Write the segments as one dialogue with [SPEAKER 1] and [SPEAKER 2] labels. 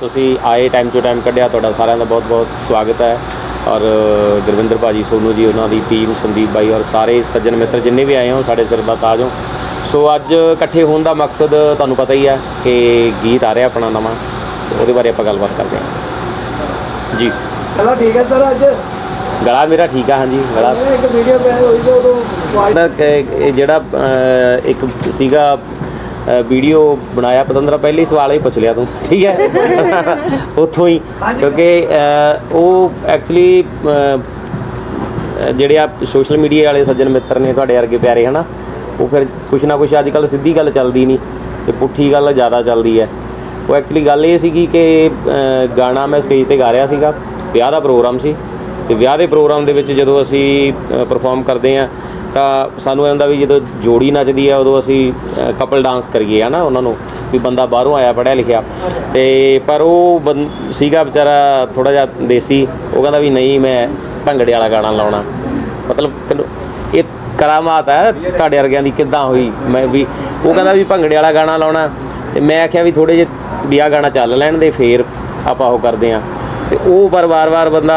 [SPEAKER 1] ਤੁਸੀਂ ਆਏ time to time ਕੱਢਿਆ ਤੁਹਾਡਾ ਸਾਰਿਆਂ ਦਾ ਬਹੁਤ-ਬਹੁਤ ਸਵਾਗਤ ਹੈ। ਔਰ ਗੁਰਵਿੰਦਰ ਭਾਜੀ ਸੋਨੂ ਜੀ ਉਹਨਾਂ ਦੀ ਟੀਮ ਸੰਦੀਪ ਬਾਈ ਔਰ ਸਾਰੇ ਸੱਜਣ ਮਿੱਤਰ ਜਿੰਨੇ ਵੀ ਆਏ ਹੋ ਸਾਡੇ ਸਿਰ ਦਾ ਤਾਜ ਹੋ ਸੋ ਅੱਜ ਇਕੱਠੇ ਹੋਣ ਦਾ ਮਕਸਦ ਤੁਹਾਨੂੰ ਪਤਾ ਹੀ ਹੈ ਕਿ ਗੀਤ ਆ ਰਿਹਾ ਆਪਣਾ ਨਵਾਂ ਉਹਦੇ ਬਾਰੇ ਆਪਾਂ ਗੱਲਬਾਤ ਕਰਦੇ ਹਾਂ। ਜੀ।
[SPEAKER 2] ਚਲੋ ਠੀਕ ਹੈ ਸਰ ਅੱਜ?
[SPEAKER 1] ਗਲਾ ਮੇਰਾ ਠੀਕ ਆ ਹਾਂਜੀ ਗਲਾ
[SPEAKER 2] ਇੱਕ ਵੀਡੀਓ ਪੈ ਹੋਈ ਸੀ ਉਦੋਂ
[SPEAKER 1] ਜਿਹੜਾ ਇੱਕ ਸੀਗਾ ਵੀਡੀਓ ਬਣਾਇਆ ਪਤੰਦਰਾ ਪਹਿਲੇ ਹੀ ਸਵਾਲ ਹੀ ਪੁੱਛ ਲਿਆ ਤੂੰ ਠੀਕ ਹੈ? ਉੱਥੋਂ ਹੀ ਕਿਉਂਕਿ ਉਹ ਐਕਚੁਅਲੀ ਜਿਹੜੇ ਆ ਸੋਸ਼ਲ ਮੀਡੀਆ ਵਾਲੇ ਸੱਜਣ ਮਿੱਤਰ ਨੇ ਤੁਹਾਡੇ ਵਰਗੇ ਪਿਆਰੇ ਹਨਾ? ਉਹ ਫਿਰ ਕੁਛ ਨਾ ਕੁਛ ਅੱਜ ਕੱਲ ਸਿੱਧੀ ਗੱਲ ਚੱਲਦੀ ਨਹੀਂ ਤੇ ਪੁੱਠੀ ਗੱਲ ਜ਼ਿਆਦਾ ਚੱਲਦੀ ਹੈ। ਉਹ ਐਕਚੁਅਲੀ ਗੱਲ ਇਹ ਸੀਗੀ ਕਿ ਗਾਣਾ ਮੈਂ ਸਟੇਜ ਤੇ ਗਾ ਰਿਹਾ ਸੀਗਾ ਵਿਆਹ ਦਾ ਪ੍ਰੋਗਰਾਮ ਸੀ ਤੇ ਵਿਆਹ ਦੇ ਪ੍ਰੋਗਰਾਮ ਦੇ ਵਿੱਚ ਜਦੋਂ ਅਸੀਂ ਪਰਫਾਰਮ ਕਰਦੇ ਆ ਤਾਂ ਸਾਨੂੰ ਇਹ ਹੁੰਦਾ ਵੀ ਜਦੋਂ ਜੋੜੀ ਨੱਚਦੀ ਆ, ਉਦੋਂ ਅਸੀਂ ਕਪਲ ਡਾਂਸ ਕਰੀਏ, ਹਨਾ, ਉਹਨਾਂ ਨੂੰ, ਵੀ ਬੰਦਾ ਬਾਹਰੋਂ ਆਇਆ ਪੜਿਆ ਲਿਖਿਆ। ਤੇ ਪਰ ਉਹ ਬੰ- ਸੀਗਾ ਵਿਚਾਰਾ ਥੋੜਾ ਜਿਹਾ ਦੇਸੀ, ਉਹ ਕਹਿੰਦਾ ਵੀ ਨਹੀਂ, ਮੈਂ ਭੰਗੜੇ ਵਾਲਾ ਗਾਣਾ ਲਾਉਣਾ। ਮਤਲਬ ਤੈਨੂੰ, ਇਹ ਕਰਾਮਾਤ ਹੈ ਤੁਹਾਡੇ ਵਰਗਿਆਂ ਦੀ ਕਿੱਦਾਂ ਹੋਈ? ਮੈਂ ਵੀ, ਉਹ ਕਹਿੰਦਾ ਵੀ ਭੰਗੜੇ ਵਾਲਾ ਗਾਣਾ ਲਾਉਣਾ। ਤੇ ਮੈਂ ਆਖਿਆ ਵੀ ਥੋੜੇ ਜਿਹੇ ਵੀ ਆਹ ਗਾਣਾ ਚੱਲ ਲੈਣ ਦੇ, ਫੇਰ ਆਪਾਂ ਉਹ ਕਰਦੇ ਆ। ਤੇ ਉਹ ਪਰ ਵਾਰ-ਵਾਰ ਬੰਦਾ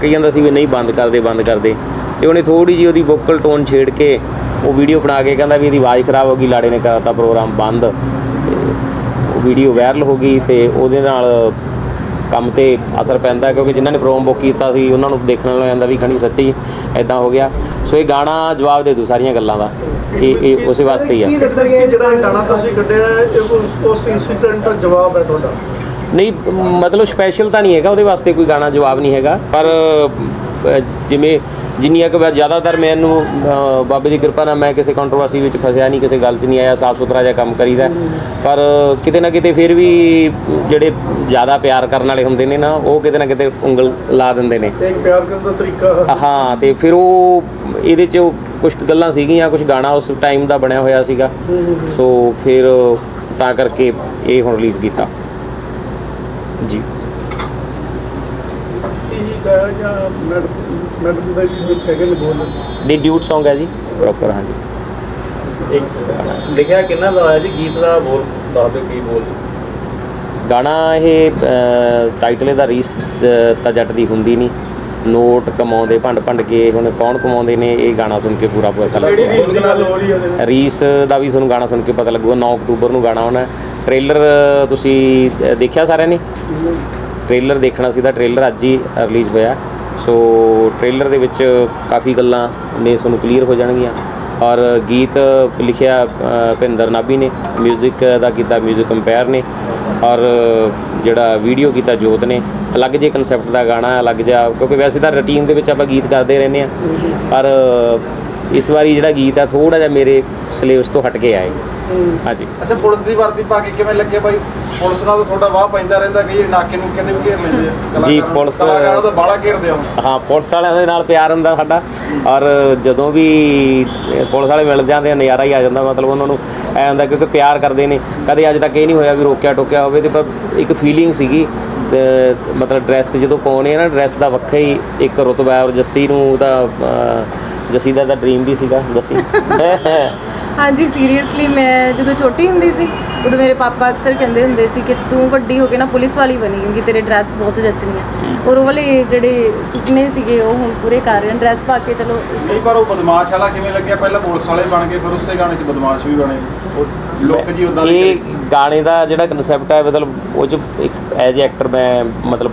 [SPEAKER 1] ਕਹੀ ਜਾਂਦਾ ਸੀ ਵੀ ਨਹੀਂ, ਬੰਦ ਕਰਦੇ ਬੰਦ ਕਰਦੇ। ਤੇ ਉਹਨੇ ਥੋੜੀ ਜੀ ਉਹਦੀ ਵੋਕਲ ਟੋਨ ਛੇੜ ਕੇ ਉਹ ਵੀਡੀਓ ਬਣਾ ਕੇ ਕਹਿੰਦਾ ਵੀ ਇਹਦੀ ਆਵਾਜ਼ ਖਰਾਬ ਹੋ ਗਈ ਲਾੜੇ ਨੇ ਕਰਤਾ ਪ੍ਰੋਗਰਾਮ ਬੰਦ ਤੇ ਉਹ ਵੀਡੀਓ ਵਾਇਰਲ ਹੋ ਗਈ ਤੇ ਉਹਦੇ ਨਾਲ ਕੰਮ ਤੇ ਅਸਰ ਪੈਂਦਾ ਕਿਉਂਕਿ ਜਿਨ੍ਹਾਂ ਨੇ ਪ੍ਰੋਗਰਾਮ ਬੁੱਕ ਕੀਤਾ ਸੀ ਉਹਨਾਂ ਨੂੰ ਦੇਖਣ ਨੂੰ ਜਾਂਦਾ ਵੀ ਖਣੀ ਸੱਚੀ ਐਦਾਂ ਹੋ ਗਿਆ। ਸੋ ਇਹ ਗਾਣਾ ਜਵਾਬ ਦੇ ਦੂ ਸਾਰੀਆਂ ਗੱਲਾਂ ਦਾ। ਇਹ ਇਹ ਉਸੇ ਵਾਸਤੇ ਹੀ ਆ।
[SPEAKER 2] ਕੀ ਦੱਸਿਆ ਗਿਆ ਜਿਹੜਾ ਗਾਣਾ ਤੁਸੀਂ ਕੱਢਿਆ ਹੈ, ਇਹ ਉਸ ਉਸ ਇਨਸੀਡੈਂਟ ਦਾ ਜਵਾਬ ਹੈ ਤੁਹਾਡਾ?
[SPEAKER 1] ਨਹੀਂ ਮਤਲਬ ਸਪੈਸ਼ਲ ਤਾਂ ਨਹੀਂ ਹੈਗਾ ਉਹਦੇ ਵਾਸਤੇ ਕੋਈ ਗਾਣਾ ਜਵਾਬ ਨਹੀਂ ਹੈਗਾ। ਪਰ ਜਿਵੇਂ ਜਿੰਨੀਆਂ ਕੁ ਵਾਰ ਜ਼ਿਆਦਾਤਰ ਮੈਨੂੰ ਬਾਬੇ ਦੀ ਕਿਰਪਾ ਨਾਲ ਮੈਂ ਕਿਸੇ ਕੰਟਰੋਵਰਸੀ ਵਿੱਚ ਫਸਿਆ ਨਹੀਂ ਕਿਸੇ ਗੱਲ 'ਚ ਨਹੀਂ ਆਇਆ ਸਾਫ਼ ਸੁਥਰਾ ਜਿਹਾ ਕੰਮ ਕਰੀਦਾ। ਪਰ ਕਿਤੇ ਨਾ ਕਿਤੇ ਫਿਰ ਵੀ ਜਿਹੜੇ ਜ਼ਿਆਦਾ ਪਿਆਰ ਕਰਨ ਵਾਲੇ ਹੁੰਦੇ ਨੇ ਨਾ ਉਹ ਕਿਤੇ ਨਾ ਕਿਤੇ ਉਂਗਲ ਲਾ ਦਿੰਦੇ ਨੇ।
[SPEAKER 2] ਇੱਕ ਪਿਆਰ ਕਰਨ ਦਾ ਤਰੀਕਾ।
[SPEAKER 1] ਹਾਂ ਤੇ ਫਿਰ ਉਹ ਇਹਦੇ 'ਚ ਕੁਝ ਗੱਲਾਂ ਸੀਗੀਆਂ ਕੁਝ ਗਾਣਾ ਉਸ ਟਾਈਮ ਦਾ ਬਣਿਆ ਹੋਇਆ ਸੀਗਾ। ਸੋ ਫਿਰ ਤਾਂ ਕਰਕੇ ਇਹ ਹੁਣ ਰਿਲੀਜ਼ ਕੀਤਾ। ਜੀ।
[SPEAKER 2] ਇਹ ਗਾਇਆ ਜਾਂ ਮੈਡਮ ਦਾ ਵੀ ਸੈਕਿੰਡ ਬੋਲ
[SPEAKER 1] ਇਹ ਡਿਊਟ Song ਹੈ ਜੀ। ਪ੍ਰੋਪਰ ਹਾਂਜੀ।
[SPEAKER 3] ਇੱਕ ਲਿਖਿਆ ਕਿੰਨਾ ਦਾ ਹੋਇਆ ਜੀ? ਗੀਤ ਦਾ ਬੋਲ ਦੱਸ ਦਿਓ ਕੀ ਬੋਲ।
[SPEAKER 1] ਗਾਣਾ ਇਹ ਟਾਈਟਲ ਇਹਦਾ ਰੀਸ ਤਾਂ ਜੱਟ ਦੀ ਹੁੰਦੀ ਨਹੀਂ। ਨੋਟ ਕਮਾਉਂਦੇ ਭੰਡ ਭੰਡ ਕੇ ਹੁਣ ਕੌਣ ਕਮਾਉਂਦੇ ਨੇ ਇਹ ਗਾਣਾ ਸੁਣ ਕੇ ਪੂਰਾ ਪਤਾ ਲੱਗੂਗਾ।
[SPEAKER 2] ਰੀਲ ਦੀ ਗੱਲ ਹੋ ਰਹੀ ਹੈ ਉਹਦੇ ਨਾਲ?
[SPEAKER 1] ਰੀਸ ਦਾ ਵੀ ਤੁਹਾਨੂੰ ਗਾਣਾ ਸੁਣ ਕੇ ਪਤਾ ਲੱਗੂਗਾ 9 ਅਕਤੂਬਰ ਨੂੰ ਗਾਣਾ ਆਉਣਾ। ਟ੍ਰੇਲਰ ਤੁਸੀਂ ਦੇਖਿਆ ਸਾਰਿਆਂ ਨੇ? ਟ੍ਰੇਲਰ ਦੇਖਣਾ ਸੀ ਤਾਂ ਟ੍ਰੇਲਰ ਅੱਜ ਹੀ ਰਿਲੀਜ਼ ਹੋਇਆ। ਸੋ ਟ੍ਰੇਲਰ ਦੇ ਵਿੱਚ ਕਾਫੀ ਗੱਲਾਂ ਨੇ ਤੁਹਾਨੂੰ ਕਲੀਅਰ ਹੋ ਜਾਣਗੀਆਂ ਔਰ ਗੀਤ ਲਿਖਿਆ ਅ, ਭਿੰਦਰ ਨਾਭੀ ਨੇ 뮤직 ਦਾ ਕੀਤਾ 뮤직 ਕੰਪੇਅਰ ਨੇ ਔਰ ਜਿਹੜਾ ਵੀਡੀਓ ਕੀਤਾ ਜੋਤ ਨੇ ਅਲੱਗ ਜੇ ਕਨਸੈਪਟ ਦਾ ਗਾਣਾ ਅਲੱਗ ਜਿਹਾ ਕਿਉਂਕਿ ਵੈਸੇ ਤਾਂ ਰੁਟੀਨ ਦੇ ਵਿੱਚ ਆਪਾਂ ਗੀਤ ਕਰਦੇ ਰਹਿੰਦੇ ਆ ਪਰ ਇਸ ਵਾਰੀ ਜਿਹੜਾ ਗੀਤ ਆ ਥੋੜਾ ਜਿਹਾ ਮੇਰੇ ਸਿਲੇਬਸ ਤੋਂ ਹਟ ਕੇ ਆਏ। ਹਾਂਜੀ।
[SPEAKER 3] ਅੱਛਾ ਪੁਲਿਸ ਦੀ ਵਰਦੀ ਪਾ ਕੇ ਕਿਵੇਂ ਲੱਗੇ ਬਾਈ? ਪੁਲਿਸ ਨਾਲ ਤਾਂ ਤੁਹਾਡਾ ਵਾਹ ਪੈਂਦਾ ਰਹਿੰਦਾ ਕਿ ਇਹ ਨਾਕੇ ਨੂੰ ਕਹਿੰਦੇ ਵੀ ਘੇਰ ਲੈਂਦੇ ਆ। ਕਲਾਕਾਰਾਂ
[SPEAKER 1] ਜੀ,
[SPEAKER 3] ਨੂੰ।
[SPEAKER 1] ਪੁਲਿਸ-
[SPEAKER 3] ਕਲਾਕਾਰਾਂ ਦਾ ਬਾਲਾ ਘੇਰਦੇ ਆ
[SPEAKER 1] ਹਾਂ ਪੁਲਿਸ ਵਾਲਿਆਂ ਦੇ ਨਾਲ ਪਿਆਰ ਹੁੰਦਾ ਸਾਡਾ। ਔਰ ਜਦੋਂ ਵੀ ਪੁਲਿਸ ਵਾਲੇ ਮਿਲ ਜਾਂਦੇ ਆ ਨਜ਼ਾਰਾ ਹੀ ਆ ਜਾਂਦਾ ਮਤਲਬ ਉਹਨਾਂ ਨੂੰ ਐ ਹੁੰਦਾ ਕਿਉਂਕਿ ਪਿਆਰ ਕਰਦੇ ਨੇ। ਕਦੇ ਅੱਜ ਤੱਕ ਇਹ ਨਹੀਂ ਹੋਇਆ ਵੀ ਰੋਕਿਆ ਟੋਕਿਆ ਹੋਵੇ ਤੇ ਪਰ ਇੱਕ ਫੀਲਿੰਗ ਸੀਗੀ ਤੇ ਮਤਲਬ ਡਰੈਸ ਜਦੋਂ ਪਾਉਣੇ ਆ ਨਾ ਡਰੈਸ ਦਾ ਵੱਖਰਾ ਹੀ ਇੱਕ ਰੁਤਬਾ ਹੈ। ਔਰ ਜੱਸੀ ਨੂੰ ਉਹਦਾ ਅਹ, ਜੱਸੀ ਦਾ ਤਾਂ ਡ੍ਰੀਮ ਵੀ ਸੀਗਾ ਜੱਸੀ
[SPEAKER 4] ਹਾਂਜੀ ਸੀਰੀਅਸਲੀ ਮੈਂ ਜਦੋਂ ਛੋਟੀ ਹੁੰਦੀ ਸੀ ਉਦੋਂ ਮੇਰੇ ਪਾਪਾ ਅਕਸਰ ਕਹਿੰਦੇ ਹੁੰਦੇ ਸੀ ਕਿ ਤੂੰ ਵੱਡੀ ਹੋ ਕੇ ਨਾ ਪੁਲਿਸ ਵਾਲੀ ਬਣੀ ਕਿਉਂਕਿ ਤੇਰੇ ਡਰੈਸ ਬਹੁਤ ਜੱਚਣੀ ਹੈ। ਔਰ ਉਹ ਵਾਲੇ ਜਿਹੜੇ ਸੁਪਨੇ ਸੀਗੇ ਉਹ ਹੁਣ ਪੂਰੇ ਕਰ ਰਹੇ ਹਨ ਡਰੈਸ ਪਾ ਕੇ ਚਲੋ
[SPEAKER 3] ਕਈ ਵਾਰ ਉਹ ਬਦਮਾਸ਼ ਵਾਲਾ ਕਿਵੇਂ ਲੱਗਿਆ? ਪਹਿਲਾਂ ਪੁਲਿਸ ਵਾਲੇ ਬਣ ਗਏ ਫਿਰ ਉਸੇ ਗਾਣੇ 'ਚ ਬਦਮਾਸ਼ ਵੀ ਬਣੇ। ਉਹ ਲੁੱਕ ਜੀ ਉਦਾਂ ਦੀ
[SPEAKER 1] ਇਹ ਗਾਣੇ ਦਾ ਜਿਹੜਾ ਕਨਸੈਪਟ ਹੈ ਮਤਲਬ ਉਹ ਚ ਇੱਕ ਐਜ ਐਕਟਰ ਮੈਂ ਮਤਲਬ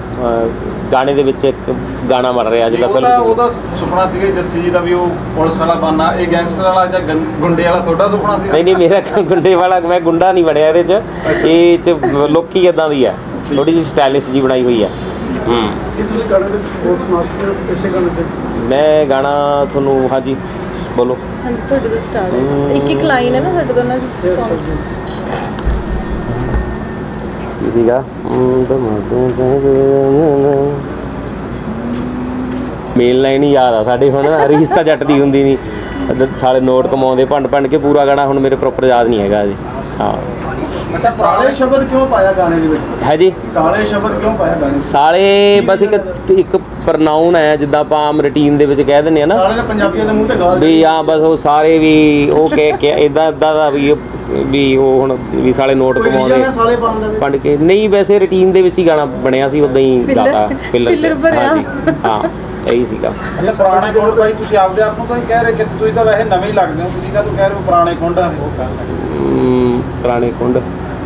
[SPEAKER 1] ਗਾਣੇ ਦੇ ਵਿੱਚ ਇੱਕ ਗਾਣਾ ਬਣ ਰਿਹਾ ਜਿਹੜਾ
[SPEAKER 3] ਉਹਦਾ
[SPEAKER 1] ਫਿਲਮ
[SPEAKER 3] ਉਹਦਾ ਸੁਪਨਾ ਸੀਗਾ ਜੀ ਜੱਸੀ ਜੀ ਦਾ ਵੀ ਉਹ ਪੁਲਿਸ ਵਾਲਾ ਬਣਨਾ ਇਹ ਗੈਂਗਸਟਰ ਵਾਲਾ ਜਾਂ ਗੰ- ਗੁੰਡੇ ਵਾਲਾ ਤੁਹਾਡਾ ਸੁਪਨਾ ਸੀ
[SPEAKER 1] ਨਹੀਂ ਨਹੀਂ ਮੇਰਾ ਗੁੰਡੇ ਵਾਲਾ ਮੈਂ ਗੁੰਡਾ ਨਹੀਂ ਬਣਿਆ ਇਹਦੇ ਚ। ਇਹ ਚ ਲੋਕੀ ਇਦਾਂ ਦੀ ਹੈ ਥੋੜੀ ਜਿਹੀ ਸਟਾਈਲਿਸ਼ ਜੀ ਬਣਾਈ ਹੋਈ ਹੈ ਹੂੰ।
[SPEAKER 2] ਇਹ ਤੁਸੀਂ ਗਾਣੇ ਦੇ ਸਪੋਰਟਸ ਮਾਸਟਰ ਇਸੇ ਗਾਣੇ ਦੇ?
[SPEAKER 1] ਮੈਂ ਗਾਣਾ ਤੁਹਾਨੂੰ ਹਾਂਜੀ ਬੋਲੋ।
[SPEAKER 4] ਹਾਂਜੀ ਤੁਹਾਡੇ ਦਾ ਸਟਾਰ ਹੈ। ਇੱਕ ਇੱਕ ਲਾਈਨ ਹੈ ਨਾ ਸਾਡੇ ਦੋਨਾਂ ਦੀ ਸੌਂਗ
[SPEAKER 1] ਕੀ ਸੀਗਾ ਮੇਨ ਲਾਈਨ ਹੀ ਯਾਦ ਆ ਸਾਡੇ ਹੁਣ, ਰੀਸ ਤਾਂ ਜੱਟ ਦੀ ਹੁੰਦੀ ਨਹੀਂ ਸਾਲੇ ਨੋਟ ਕਮਾਉਂਦੇ ਭੰਡ ਭੰਡ ਕੇ ਪੂਰਾ ਗਾਣਾ ਹੁਣ ਮੇਰੇ ਪ੍ਰੋਪਰ ਯਾਦ ਨਹੀਂ ਹੈਗਾ ਜੀ ਹਾਂ।
[SPEAKER 3] ਅੱਛਾ
[SPEAKER 2] ਸਾਲੇ ਸ਼ਬਦ ਕਿਉਂ ਪਾਇਆ ਗਾਣੇ ਦੇ ਵਿੱਚ?
[SPEAKER 1] ਹੈ ਜੀ।
[SPEAKER 2] ਸਾਲੇ ਸ਼ਬਦ ਕਿਉਂ ਪਾਇਆ ਗਾਣੇ 'ਚ?
[SPEAKER 1] ਸਾਲੇ ਬਸ ਇੱਕ ਇੱਕ ਪ੍ਰਨਾਉਨ ਹੈ ਜਿੱਦਾਂ ਆਪਾਂ ਆਮ ਰੁਟੀਨ ਦੇ ਵਿੱਚ ਕਹਿ ਦਿੰਦੇ ਆ ਨਾ।
[SPEAKER 2] ਸਾਲੇ ਤਾਂ ਪੰਜਾਬੀਆਂ ਦੇ ਮੂੰਹ ਤੇ ਗਾਲ
[SPEAKER 1] ਵੀ ਆ। ਬਸ ਉਹ ਸਾਰੇ ਵੀ ਉਹ ਕਹਿ ਕੇ ਇਦਾਂ ਇਦਾਂ ਦਾ ਵੀ ਉਹ- ਵੀ ਉਹ ਹੁਣ ਵੀ ਸਾਲੇ ਨੋਟ ਕਮਾਉਂਦੇ? ਪੰਡ ਕੇ ਨਹੀਂ ਵੈਸੇ ਰੁਟੀਨ ਦੇ ਵਿੱਚ ਹੀ ਗਾਣਾ ਬਣਿਆ ਸੀ ਉਦਾਂ ਹੀ ਗਾਤਾ। ਹਾਂਜੀ ਹਾਂ। ਇਹੀ ਸੀਗਾ।
[SPEAKER 3] ਅੱਛਾ ਪੁਰਾਣੇ ਕੋਲ ਭਾਈ ਤੁਸੀਂ ਆਪਦੇ ਆਪ ਨੂੰ ਤਾਂ ਨਹੀਂ ਕਹਿ ਰਹੇ ਕਿ ਤੁਸੀਂ ਤਾਂ ਵੈਸੇ ਨਵੇਂ ਹੀ ਲੱਗਦੇ ਹੋ ਤੁਸੀਂ ਕਾਹਤੋਂ ਕਹਿ ਰਹੇ ਹੋ ਪੁਰਾਣੇ ਖੁੰਡਾਂ
[SPEAKER 1] ਅਮ, ਪੁਰਾਣੇ ਖੁੰਡ।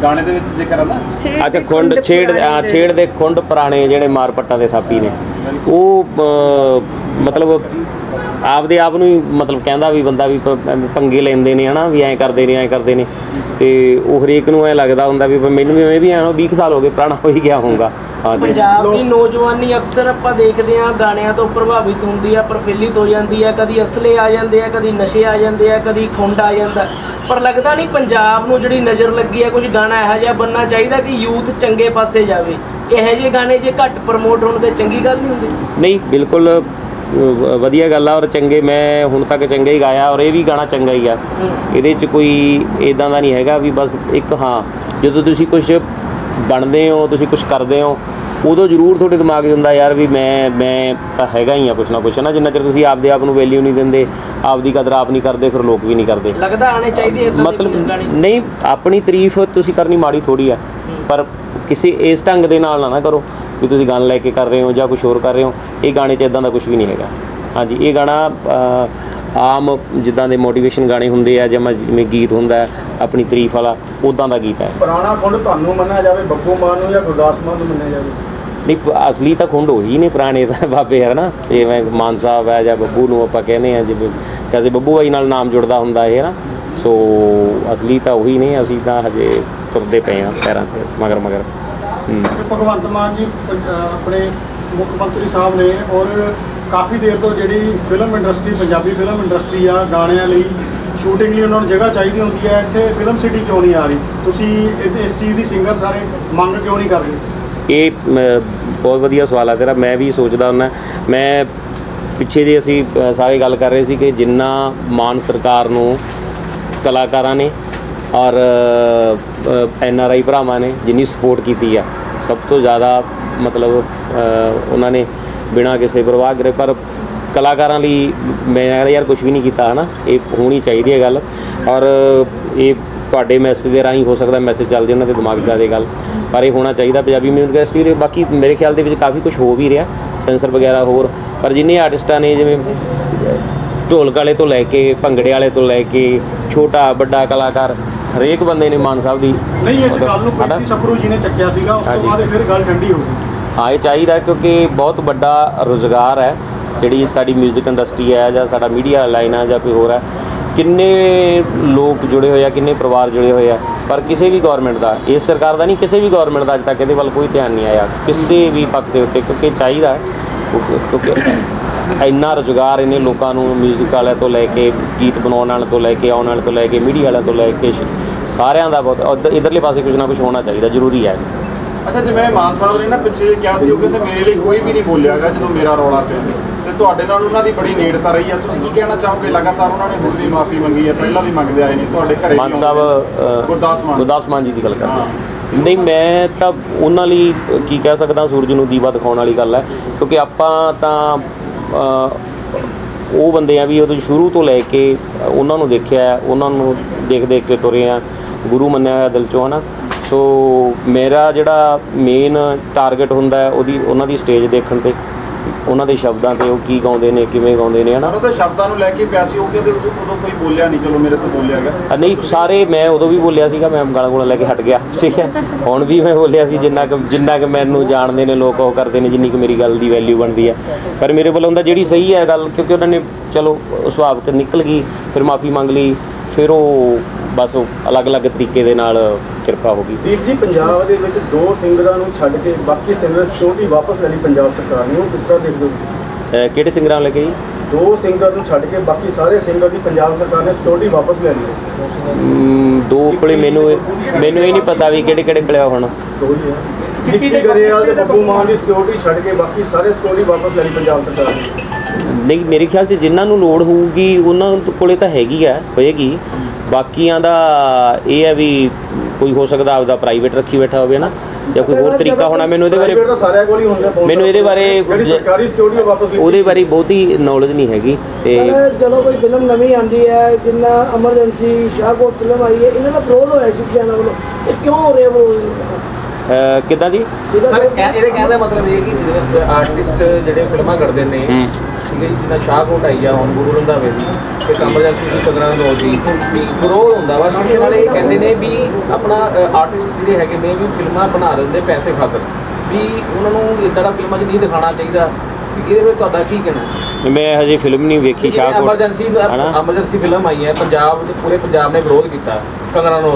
[SPEAKER 3] ਗਾਣੇ ਦੇ ਵਿੱਚ ਜ਼ਿਕਰ ਹੈ ਨਾ?
[SPEAKER 4] ਛੇੜ
[SPEAKER 1] ਅੱਛਾ ਖੁੰਡ ਛੇੜ ਆ, ਛੇੜ ਦੇ ਖੁੰਡ ਪੁਰਾਣੇ ਜਿਹੜੇ ਮਾਰ ਪੱਟਾਂ ਦੇ ਥਾਪੀ ਨੇ। ਉਹ ਮਤਲਬ ਆਪਦੇ ਆਪ ਨੂੰ ਹੀ ਮਤਲਬ ਕਹਿੰਦਾ ਵੀ ਬੰਦਾ ਵੀ ਪ- ਐਵੇਂ ਪੰਗੇ ਲੈਂਦੇ ਨੇ ਹਨਾ ਵੀ ਐਂ ਕਰਦੇ ਨੇ ਐਂ ਕਰਦੇ ਨੇ। ਤੇ ਉਹ ਹਰੇਕ ਨੂੰ ਐ ਲੱਗਦਾ ਹੁੰਦਾ ਵੀ ਮੈਨੂੰ ਵੀ ਮੈਂ ਵੀ ਐਂ 20 ਕੁ ਸਾਲ ਹੋ ਗਏ ਪੁਰਾਣਾ ਹੋ ਹੀ ਗਿਆ ਹੋਊਗਾ। ਹਾਂਜੀ
[SPEAKER 5] ਪੰਜਾਬ ਦੀ ਨੌਜਵਾਨੀ ਅਕਸਰ ਆਪਾਂ ਦੇਖਦੇ ਹਾਂ ਗਾਣਿਆਂ ਤੋਂ ਪ੍ਰਭਾਵਿਤ ਹੁੰਦੀ ਆ ਪ੍ਰਫੁੱਲਿਤ ਹੋ ਜਾਂਦੀ ਆ ਕਦੀ ਅਸਲੇ ਆ ਜਾਂਦੇ ਆ ਕਦੀ ਨਸ਼ੇ ਆ ਜਾਂਦੇ ਆ ਕਦੀ ਖੁੰਡ ਆ ਜਾਂਦਾ। ਪਰ ਲੱਗਦਾ ਨਹੀਂ ਪੰਜਾਬ ਨੂੰ ਜਿਹੜੀ ਨਜ਼ਰ ਲੱਗੀ ਆ ਕੁਝ ਗਾਣਾ ਇਹੋ ਜਿਹਾ ਬੰਨਣਾ ਚਾਹੀਦਾ ਕਿ ਯੂਥ ਚੰਗੇ ਪਾਸੇ ਜਾਵੇ। ਇਹੋ ਜਿਹੇ ਗਾਣੇ ਜੇ ਘੱਟ ਪ੍ਰਮੋਟ ਹੋਣ ਤੇ ਚੰਗੀ ਗੱਲ ਨਹੀਂ ਹੁੰਦੀ।
[SPEAKER 1] ਨਹੀਂ ਬਿਲਕੁਲ ਵਧੀਆ ਗੱਲ ਆ ਔਰ ਚੰਗੇ ਮੈਂ ਹੁਣ ਤੱਕ ਚੰਗਾ ਹੀ ਗਾਇਆ ਔਰ ਇਹ ਵੀ ਗਾਣਾ ਚੰਗਾ ਹੀ ਆ। ਇਹਦੇ 'ਚ ਕੋਈ ਇਦਾਂ ਦਾ ਨਹੀਂ ਹੈਗਾ ਵੀ ਬਸ ਇੱਕ ਹਾਂ ਜਦੋਂ ਤੁਸੀਂ ਕੁਝ ਬਣਦੇ ਹੋ ਤੁਸੀਂ ਕੁਝ ਕਰਦੇ ਹੋ ਉਦੋਂ ਜ਼ਰੂਰ ਤੁਹਾਡੇ ਦਿਮਾਗ 'ਚ ਹੁੰਦਾ ਯਾਰ ਵੀ ਮੈਂ ਮੈਂ ਤਾਂ ਹੈਗਾ ਹੀ ਆ ਕੁਛ ਨਾ ਕੁਛ ਨਾ? ਜਿੰਨਾ ਚਿਰ ਤੁਸੀਂ ਆਪਦੇ ਆਪ ਨੂੰ ਵੈਲਿਊ ਨਹੀਂ ਦਿੰਦੇ ਆਪਦੀ ਕਦਰ ਆਪ ਨਹੀਂ ਕਰਦੇ ਫਿਰ ਲੋਕ ਵੀ ਨਹੀਂ ਕਰਦੇ।
[SPEAKER 5] ਲੱਗਦਾ ਆਣੇ ਚਾਹੀਦੇ ਦੇ
[SPEAKER 1] ਮਤਲਬ ਨਹੀਂ। ਆਪਣੀ ਤਾਰੀਫ ਤੁਸੀਂ ਕਰਨੀ ਮਾੜੀ ਥੋੜੀ ਆ ਪਰ ਕਿਸੇ ਇਸ ਢੰਗ ਦੇ ਨਾਲ ਨਾ ਨਾ ਕਰੋ। ਵੀ ਤੁਸੀਂ ਗਾਣਾ ਲੈ ਕੇ ਕਰ ਰਹੇ ਹੋ ਜਾਂ ਕੁਝ ਹੋਰ ਕਰ ਰਹੇ ਹੋ ਇਹ ਗਾਣੇ 'ਚ ਇਦਾਂ ਦਾ ਕੁਝ ਵੀ ਨਹੀਂ ਹੈਗਾ। ਹਾਂਜੀ ਇਹ ਗਾਣਾ ਆਮ ਜਿੱਦਾਂ ਦੇ ਮੋਟੀਵੇਸ਼ਨ ਗਾਣੇ ਹੁੰਦੇ ਆ ਜਾਂ ਜਿਵੇਂ ਗੀਤ ਹੁੰਦਾ ਆਪਣੀ ਤਾਰੀਫ ਵਾਲਾ ਉਦਾਂ ਦਾ ਗੀਤ ਹੈ।
[SPEAKER 2] ਪੁਰਾਣਾ ਖੁੰਡ ਤੁਹਾਨੂੰ ਮੰਨਿਆ ਜਾਵੇ ਬੱਬੂ ਮਾਨ ਨੂੰ ਜਾਂ ਗੁਰਦਾਸ ਮਾਨ ਨੂੰ ਮੰਨਿਆ ਜਾਵੇ?
[SPEAKER 1] ਨਹੀਂ ਅਸਲੀ ਤਾਂ ਖੁੰਡ ਉਹੀ ਨੇ ਪੁਰਾਣੇ ਤਾਂ ਬਾਬੇ ਹੈ ਨਾ? ਜਿਵੇਂ ਮਾਨ ਸਾਹਿਬ ਹੈ ਜਾਂ ਬੱਬੂ ਨੂੰ ਆਪਾਂ ਕਹਿੰਦੇ ਆ ਜਿਵੇਂ ਕਹਿੰਦੇ ਬੱਬੂ ਬਾਈ ਨਾਲ ਨਾਮ ਜੁੜਦਾ ਹੁੰਦਾ ਇਹ ਨਾ? ਸੋ ਅਸਲੀ ਤਾਂ ਉਹੀ ਨੇ ਅਸੀਂ ਤਾਂ ਹਜੇ ਤੁਰਦੇ ਪਏ ਆ ਪੈਰਾਂ ਤੇ ਮਗਰ ਮਗਰ ਹੂੰ
[SPEAKER 2] ਭਗਵੰਤ ਮਾਨ ਜੀ ਪੰਜ- ਅਹ ਆਪਣੇ ਮੁੱਖ ਮੰਤਰੀ ਸਾਹਿਬ ਨੇ ਔਰ ਕਾਫੀ ਦੇਰ ਤੋਂ ਜਿਹੜੀ film industry Punjabi film industry ਆ ਗਾਣਿਆਂ ਲਈ ਸ਼ੂਟਿੰਗ ਲਈ ਉਹਨਾਂ ਨੂੰ ਜਗ੍ਹਾ ਚਾਹੀਦੀ ਹੁੰਦੀ ਹੈ। ਇੱਥੇ ਫਿਲਮ ਸਿਟੀ ਕਿਉਂ ਨਹੀਂ ਆ ਰਹੀ? ਤੁਸੀਂ ਇਹ- ਇਸ ਚੀਜ਼ ਦੀ ਸਿੰਗਰ ਸਾਰੇ ਮੰਗ ਕਿਉਂ ਨਹੀਂ ਕਰਦੇ?
[SPEAKER 1] ਇਹ ਮ, ਬਹੁਤ ਵਧੀਆ ਸਵਾਲ ਆ ਤੇਰਾ। ਮੈਂ ਵੀ ਸੋਚਦਾ ਹੁੰਦਾ। ਮੈਂ ਪਿੱਛੇ ਜੇ ਅਸੀਂ ਅ, ਸਾਰੇ ਗੱਲ ਕਰ ਰਹੇ ਸੀ ਕਿ ਜਿੰਨਾ ਮਾਨ ਸਰਕਾਰ ਨੂੰ ਕਲਾਕਾਰਾਂ ਨੇ ਔਰ ਐਨ ਆਰ ਆਈ ਭਰਾਵਾਂ ਨੇ ਜਿੰਨੀ ਸਪੋਰਟ ਕੀਤੀ ਆ, ਸਭ ਤੋਂ ਜ਼ਿਆਦਾ ਮਤਲਬ ਉਹਨਾਂ ਨੇ ਬਿਨਾਂ ਕਿਸੇ ਪ੍ਰਵਾਹ ਕਰੇ, ਪਰ ਕਲਾਕਾਰਾਂ ਲਈ ਮੈਂ ਕਹਿੰਦਾ ਯਾਰ ਕੁਝ ਵੀ ਨਹੀਂ ਕੀਤਾ, ਹਨਾ? ਇਹ ਹੋਣੀ ਚਾਹੀਦੀ ਹੈ ਗੱਲ। ਔਰ ਇਹ ਤੁਹਾਡੇ ਮੈਸੇਜ ਦੇ ਰਾਹੀਂ ਹੋ ਸਕਦਾ ਮੈਸੇਜ ਚੱਲ ਜੇ ਉਹਨਾਂ ਦੇ ਦਿਮਾਗ 'ਚ ਆ ਜੇ ਗੱਲ। ਪਰ ਇਹ ਹੋਣਾ ਚਾਹੀਦਾ ਪੰਜਾਬੀ ਮਿਊਜ਼ਿਕ ਇੰਡਸਟਰੀ ਦੇ। ਬਾਕੀ ਮੇਰੇ ਖਿਆਲ ਦੇ ਵਿੱਚ ਕਾਫੀ ਕੁਝ ਹੋ ਵੀ ਰਿਹਾ, ਸੈਂਸਰ ਵਗੈਰਾ ਹੋਰ। ਪਰ ਜਿੰਨੇ ਆਰਟਿਸਟਾਂ ਨੇ, ਜਿਵੇਂ ਢੋਲਕ ਵਾਲੇ ਤੋਂ ਲੈ ਕੇ, ਭੰਗੜੇ ਵਾਲੇ ਤੋਂ ਲੈ ਕੇ, ਛੋਟਾ, ਵੱਡਾ ਕਲਾਕਾਰ ਹਰੇਕ ਬੰਦੇ ਨੇ ਮਾਨ ਸਾਹਿਬ ਦੀ
[SPEAKER 2] ਨਹੀਂ ਇਸ ਗੱਲ ਨੂੰ ਪ੍ਰੀਤੀ ਸਪਰੂ ਜੀ ਨੇ ਚੱਕਿਆ ਸੀਗਾ ਉਸ ਤੋਂ। ਬਾਅਦ ਫਿਰ ਗੱਲ ਠੰਡੀ ਹੋ ਗਈ।
[SPEAKER 1] ਹਾਂ ਇਹ ਚਾਹੀਦਾ ਕਿਉਂਕਿ ਬਹੁਤ ਵੱਡਾ ਰੋਜ਼ਗਾਰ ਹੈ ਜਿਹੜੀ ਸਾਡੀ 뮤직 ਇੰਡਸਟਰੀ ਹੈ ਜਾਂ ਸਾਡਾ ਮੀਡੀਆ ਲਾਈਨ ਹੈ ਜਾਂ ਕੋਈ ਹੋਰ ਹੈ। ਕਿੰਨੇ ਲੋਕ ਜੁੜੇ ਹੋਏ ਆ ਕਿੰਨੇ ਪਰਿਵਾਰ ਜੁੜੇ ਹੋਏ ਆ ਪਰ ਕਿਸੇ ਵੀ ਗਵਰਨਮੈਂਟ ਦਾ ਇਸ ਸਰਕਾਰ ਦਾ ਨਹੀਂ ਕਿਸੇ ਵੀ ਗਵਰਨਮੈਂਟ ਦਾ ਅਜੇ ਤੱਕ ਇਹਦੇ ਵੱਲ ਕੋਈ ਧਿਆਨ ਨਹੀਂ ਆਇਆ। ਕਿਸੇ ਵੀ ਪੱਖ ਦੇ ਉੱਤੇ ਕਿਉਂਕਿ ਚਾਹੀਦਾ ਕਿਉਂਕਿ ਇੰਨਾ ਰੁਜ਼ਗਾਰ ਇਹਨੇ ਲੋਕਾਂ ਨੂੰ 뮤직 ਵਾਲਿਆਂ ਤੋਂ ਲੈ ਕੇ ਗੀਤ ਬਣਾਉਣ ਵਾਲਿਆਂ ਤੋਂ ਲੈ ਕੇ ਆਉਣ ਵਾਲਿਆਂ ਤੋਂ ਲੈ ਕੇ ਮੀਡੀਆ ਵਾਲਿਆਂ ਤੋਂ ਲੈ ਕੇ ਸਾਰਿਆਂ ਦਾ ਬਹੁਤ ਇੱਧਰਲੇ ਪਾਸੇ ਕੁਝ ਨਾ ਕੁਝ ਹੋਣਾ ਚਾਹੀਦਾ ਜ਼ਰੂਰੀ ਹੈ।
[SPEAKER 3] ਅੱਛਾ ਜਿਵੇਂ ਮਾਨ ਸਾਹਿਬ ਨੇ ਨਾ ਪਿੱਛੇ ਕਿਹਾ ਸੀ ਉਹ ਕਹਿੰਦੇ ਮੇਰੇ ਲਈ ਕੋਈ ਵੀ ਨਹੀਂ ਬੋਲਿਆਗਾ ਜਦੋਂ ਮੇਰਾ ਰੌਲਾ ਪਿਆ ਤੇ ਤੁਹਾਡੇ ਨਾਲ ਉਹਨਾਂ ਦੀ ਬੜੀ ਨੇੜਤਾ ਰਹੀ ਆ। ਤੁਸੀਂ ਕੀ ਕਹਿਣਾ ਚਾਹੋਗੇ? ਲਗਾਤਾਰ ਉਹਨਾਂ ਨੇ ਹੁਣ ਵੀ ਮਾਫੀ ਮੰਗੀ ਹੈ ਪਹਿਲਾਂ ਵੀ ਮੰਗਦੇ ਆਏ ਨੇ ਤੁਹਾਡੇ ਘਰੇ
[SPEAKER 1] ਮਾਨ ਸਾਹਿਬ
[SPEAKER 3] ਗੁਰਦਾਸ ਮਾਨ।
[SPEAKER 1] ਗੁਰਦਾਸ ਮਾਨ ਜੀ ਦੀ ਗੱਲ ਕਰਦੇ ਨਹੀਂ ਮੈਂ ਤਾਂ ਉਹਨਾਂ ਲਈ ਕੀ ਕਹਿ ਸਕਦਾ ਸੂਰਜ ਨੂੰ ਦੀਵਾ ਦਿਖਾਉਣ ਵਾਲੀ ਗੱਲ ਹੈ। ਕਿਉਂਕਿ ਆਪਾਂ ਤਾਂ ਉਹ ਬੰਦੇ ਆ ਵੀ ਉਹਦੇ ਸ਼ੁਰੂ ਤੋਂ ਲੈ ਕੇ ਉਹਨਾਂ ਨੂੰ ਦੇਖਿਆ, ਉਹਨਾਂ ਨੂੰ ਦੇਖ ਦੇਖ ਕੇ ਤੁਰੇ ਆ, ਗੁਰੂ ਮੰਨਿਆ ਹੋਇਆ ਦਿਲ ਚੋਂ, ਹਨਾ? ਸੋ ਮੇਰਾ ਜਿਹੜਾ ਮੇਨ ਟਾਰਗੇਟ ਹੁੰਦਾ ਉਹਦੀ, ਉਹਨਾਂ ਦੀ ਸਟੇਜ ਦੇਖਣ ਤੇ, ਉਹਨਾਂ ਦੇ ਸ਼ਬਦਾਂ ਤੇ ਉਹ ਕੀ ਗਾਉਂਦੇ ਨੇ, ਕਿਵੇਂ ਗਾਉਂਦੇ ਨੇ, ਹਨਾ?
[SPEAKER 3] ਉਹਨਾਂ ਦੇ ਸ਼ਬਦਾਂ ਨੂੰ ਲੈ ਕੇ ਪਿਆ ਸੀ ਉਹ ਕਹਿੰਦੇ ਉਦੋਂ ਕੋਈ ਬੋਲਿਆ ਨਹੀਂ ਚਲੋ ਮੇਰੇ ਤੋਂ ਬੋਲਿਆ ਗਿਆ।
[SPEAKER 1] ਅ, ਨਹੀਂ ਸਾਰੇ ਮੈਂ ਉਦੋਂ ਵੀ ਬੋਲਿਆ ਸੀਗਾ ਮੈਂ ਗਾਲਾਂ ਗੋਲਾਂ ਲੈ ਕੇ ਹਟ ਗਿਆ ਠੀਕ ਹੈ। ਹੁਣ ਵੀ ਮੈਂ ਬੋਲਿਆ ਸੀ ਜਿੰਨਾ ਕੁ ਜਿੰਨਾ ਕਿ ਮੈਨੂੰ ਜਾਣਦੇ ਨੇ ਲੋਕ ਉਹ ਕਰਦੇ ਨੇ ਜਿੰਨੀ ਕਿ ਮੇਰੀ ਗੱਲ ਦੀ ਵੈਲਿਊ ਬਣਦੀ ਹੈ। ਪਰ ਮੇਰੇ ਵੱਲੋਂ ਹੁੰਦਾ ਜਿਹੜੀ ਸਹੀ ਹੈ ਗੱਲ ਕਿਉਂਕਿ ਉਹਨਾਂ ਨੇ ਚਲੋ ਸੁਭਾਵਕ ਨਿਕਲ ਗਈ ਫਿਰ ਮਾਫੀ ਮੰਗ ਲਈ ਫਿਰ ਉਹ ਬਸ ਉਹ ਅਲੱਗ-ਅਲੱਗ ਤਰੀਕੇ ਦੇ ਨਾਲ ਕਿਰਪਾ ਹੋ ਗਈ।
[SPEAKER 2] ਦੀਪ ਜੀ ਪੰਜਾਬ ਦੇ ਵਿੱਚ ਦੋ ਸਿੰਗਰਾਂ ਨੂੰ ਛੱਡ ਕੇ ਬਾਕੀ ਸਿੰਗਰ ਸਿਕਿਉਰਿਟੀ ਵਾਪਸ ਲੈ ਲਈ ਪੰਜਾਬ ਸਰਕਾਰ ਨੇ? ਉਹ ਕਿਸ ਤਰ੍ਹਾਂ ਦੇਖਦੇ ਹੋ?
[SPEAKER 1] ਅ, ਕਿਹੜੇ ਸਿੰਗਰਾਂ ਨੂੰ ਲੈ ਕੇ ਜੀ?
[SPEAKER 2] ਦੋ ਸਿੰਗਰ ਨੂੰ ਛੱਡ ਕੇ ਬਾਕੀ ਸਾਰੇ ਸਿੰਗਰ ਦੀ ਪੰਜਾਬ ਸਰਕਾਰ ਨੇ ਸਿਕਿਉਰਿਟੀ ਵਾਪਸ ਲੈ ਲਈ ਹੈ।
[SPEAKER 1] ਦੋ ਕੋਲੇ ਮੈਨੂੰ ਮੈਨੂੰ ਇਹ ਨਹੀਂ ਪਤਾ ਵੀ ਕਿਹੜੇ ਕਿਹੜੇ ਕੋਲੇ ਆ ਹੁਣ।
[SPEAKER 2] ਦੋ ਹੀ ਹੈ। ਗਿੱਪੀ ਗਰੇਵਾਲ ਤੇ ਬੱਬੂ ਮਾਨ ਦੀ ਸਿਕਿਉਰਿਟੀ ਛੱਡ ਕੇ ਬਾਕੀ ਸਾਰੇ ਸਿਕਿਉਰਿਟੀ ਵਾਪਸ ਲੈ ਲਈ ਪੰਜਾਬ ਸਰਕਾਰ ਨੇ।
[SPEAKER 1] ਨਹੀਂ ਮੇਰੇ ਖਿਆਲ 'ਚ ਜਿਨ੍ਹਾਂ ਨੂੰ ਲੋੜ ਹੋਊਗੀ ਉਹਨਾਂ ਕੋਲੇ ਤਾਂ ਹੈਗੀ ਆ ਹੋਏਗੀ। ਬਾਕੀਆਂ ਦਾ ਇਹ ਹੈ ਵੀ ਕੋਈ ਹੋ ਸਕਦਾ ਆਪਦਾ ਪ੍ਰਾਈਵੇਟ ਰੱਖੀ ਬੈਠਾ ਹੋਵੇ ਨਾ। ਜਾਂ ਕੋਈ ਹੋਰ ਤਰੀਕਾ ਹੋਣਾ ਮੈਨੂੰ ਇਹਦੇ ਬਾਰੇ
[SPEAKER 2] ਤਾਂ ਸਾਰਿਆਂ ਕੋਲ ਹੀ ਹੁੰਦੇ ਆ,
[SPEAKER 1] ਮੈਨੂੰ ਇਹਦੇ ਬਾਰੇ
[SPEAKER 2] ਜਿਹੜੀ ਸਰਕਾਰੀ ਸਿਕਿਉਰਿਟੀ ਉਹ ਵਾਪਸ ਲਈ
[SPEAKER 1] ਉਹਦੇ ਬਾਰੇ ਬਹੁਤੀ ਨੌਲੇਜ ਨਹੀਂ ਹੈਗੀ ਤੇ
[SPEAKER 6] ਸਰ ਜਦੋਂ ਕੋਈ ਫਿਲਮ ਨਵੀਂ ਆਉਂਦੀ ਹੈ ਜਿੰਨਾ ਐਮਰਜੈਂਸੀ ਸ਼ਾਹਕੋਟ ਫਿਲਮ ਆਈ ਹੈ ਇਹਨਾਂ ਦਾ ਵਿਰੋਧ ਹੋਇਆ ਸੀ ਚੈਨਲ ਵੱਲੋਂ। ਇਹ ਕਿਉਂ ਹੋ ਰਿਹਾ ਉਹ
[SPEAKER 1] ਅਹ, ਕਿੱਦਾਂ ਜੀ?
[SPEAKER 6] ਇਹਦਾ
[SPEAKER 7] ਸਰ ਕਹਿ- ਇਹਦੇ ਕਹਿਣ ਦਾ ਮਤਲਬ ਇਹ ਕਿ ਜਿਹੜੇ ਆਰਟਿਸਟ ਜਿਹੜੇ ਫਿਲਮਾਂ ਕਰਦੇ ਨੇ
[SPEAKER 1] ਹੂੰ।
[SPEAKER 7] ਠੀਕ ਹੈ ਜੀ, ਜਿੱਦਾਂ ਸ਼ਾਹਕੋਟ ਆਈ ਆ ਹੁਣ ਗੁਰੂ ਰੰਧਾਵੇ ਦੀ ਤੇ ਕਮਰਜੈਂਸੀ ਦੀ ਕਦਰਾਂ ਨੋ ਦੀ ਵੀ ਵਿਰੋਧ ਹੁੰਦਾ ਵਾ ਸ਼ਿਕਸ਼ੇ ਵਾਲੇ ਕਹਿੰਦੇ ਨੇ ਵੀ ਆਪਣਾ ਆਰਟਿਸਟ ਜਿਹੜੇ ਹੈਗੇ ਨੇ ਵੀ ਫਿਲਮਾਂ ਬਣਾ ਲੈਂਦੇ ਪੈਸੇ ਖਾਤਰ ਵੀ ਉਹਨਾਂ ਨੂੰ ਇਦਾਂ ਦਾ ਫਿਲਮਾਂ 'ਚ ਨਹੀਂ ਦਿਖਾਉਣਾ ਚਾਹੀਦਾ। ਇਹਦੇ ਵਿੱਚ ਤੁਹਾਡਾ ਕੀ ਕਹਿਣਾ?
[SPEAKER 1] ਮੈਂ ਹਜੇ ਫਿਲਮ ਨਹੀਂ ਵੇਖੀ ਸ਼ਾਹਕੋਟ
[SPEAKER 7] ਐਮਰਜੈਂਸੀ ਐਮਰਜੈਂਸੀ ਫਿਲਮ ਆਈ ਹੈ ਪੰਜਾਬ ਦੇ ਪੂਰੇ ਪੰਜਾਬ ਨੇ ਵਿਰੋਧ ਕੀਤਾ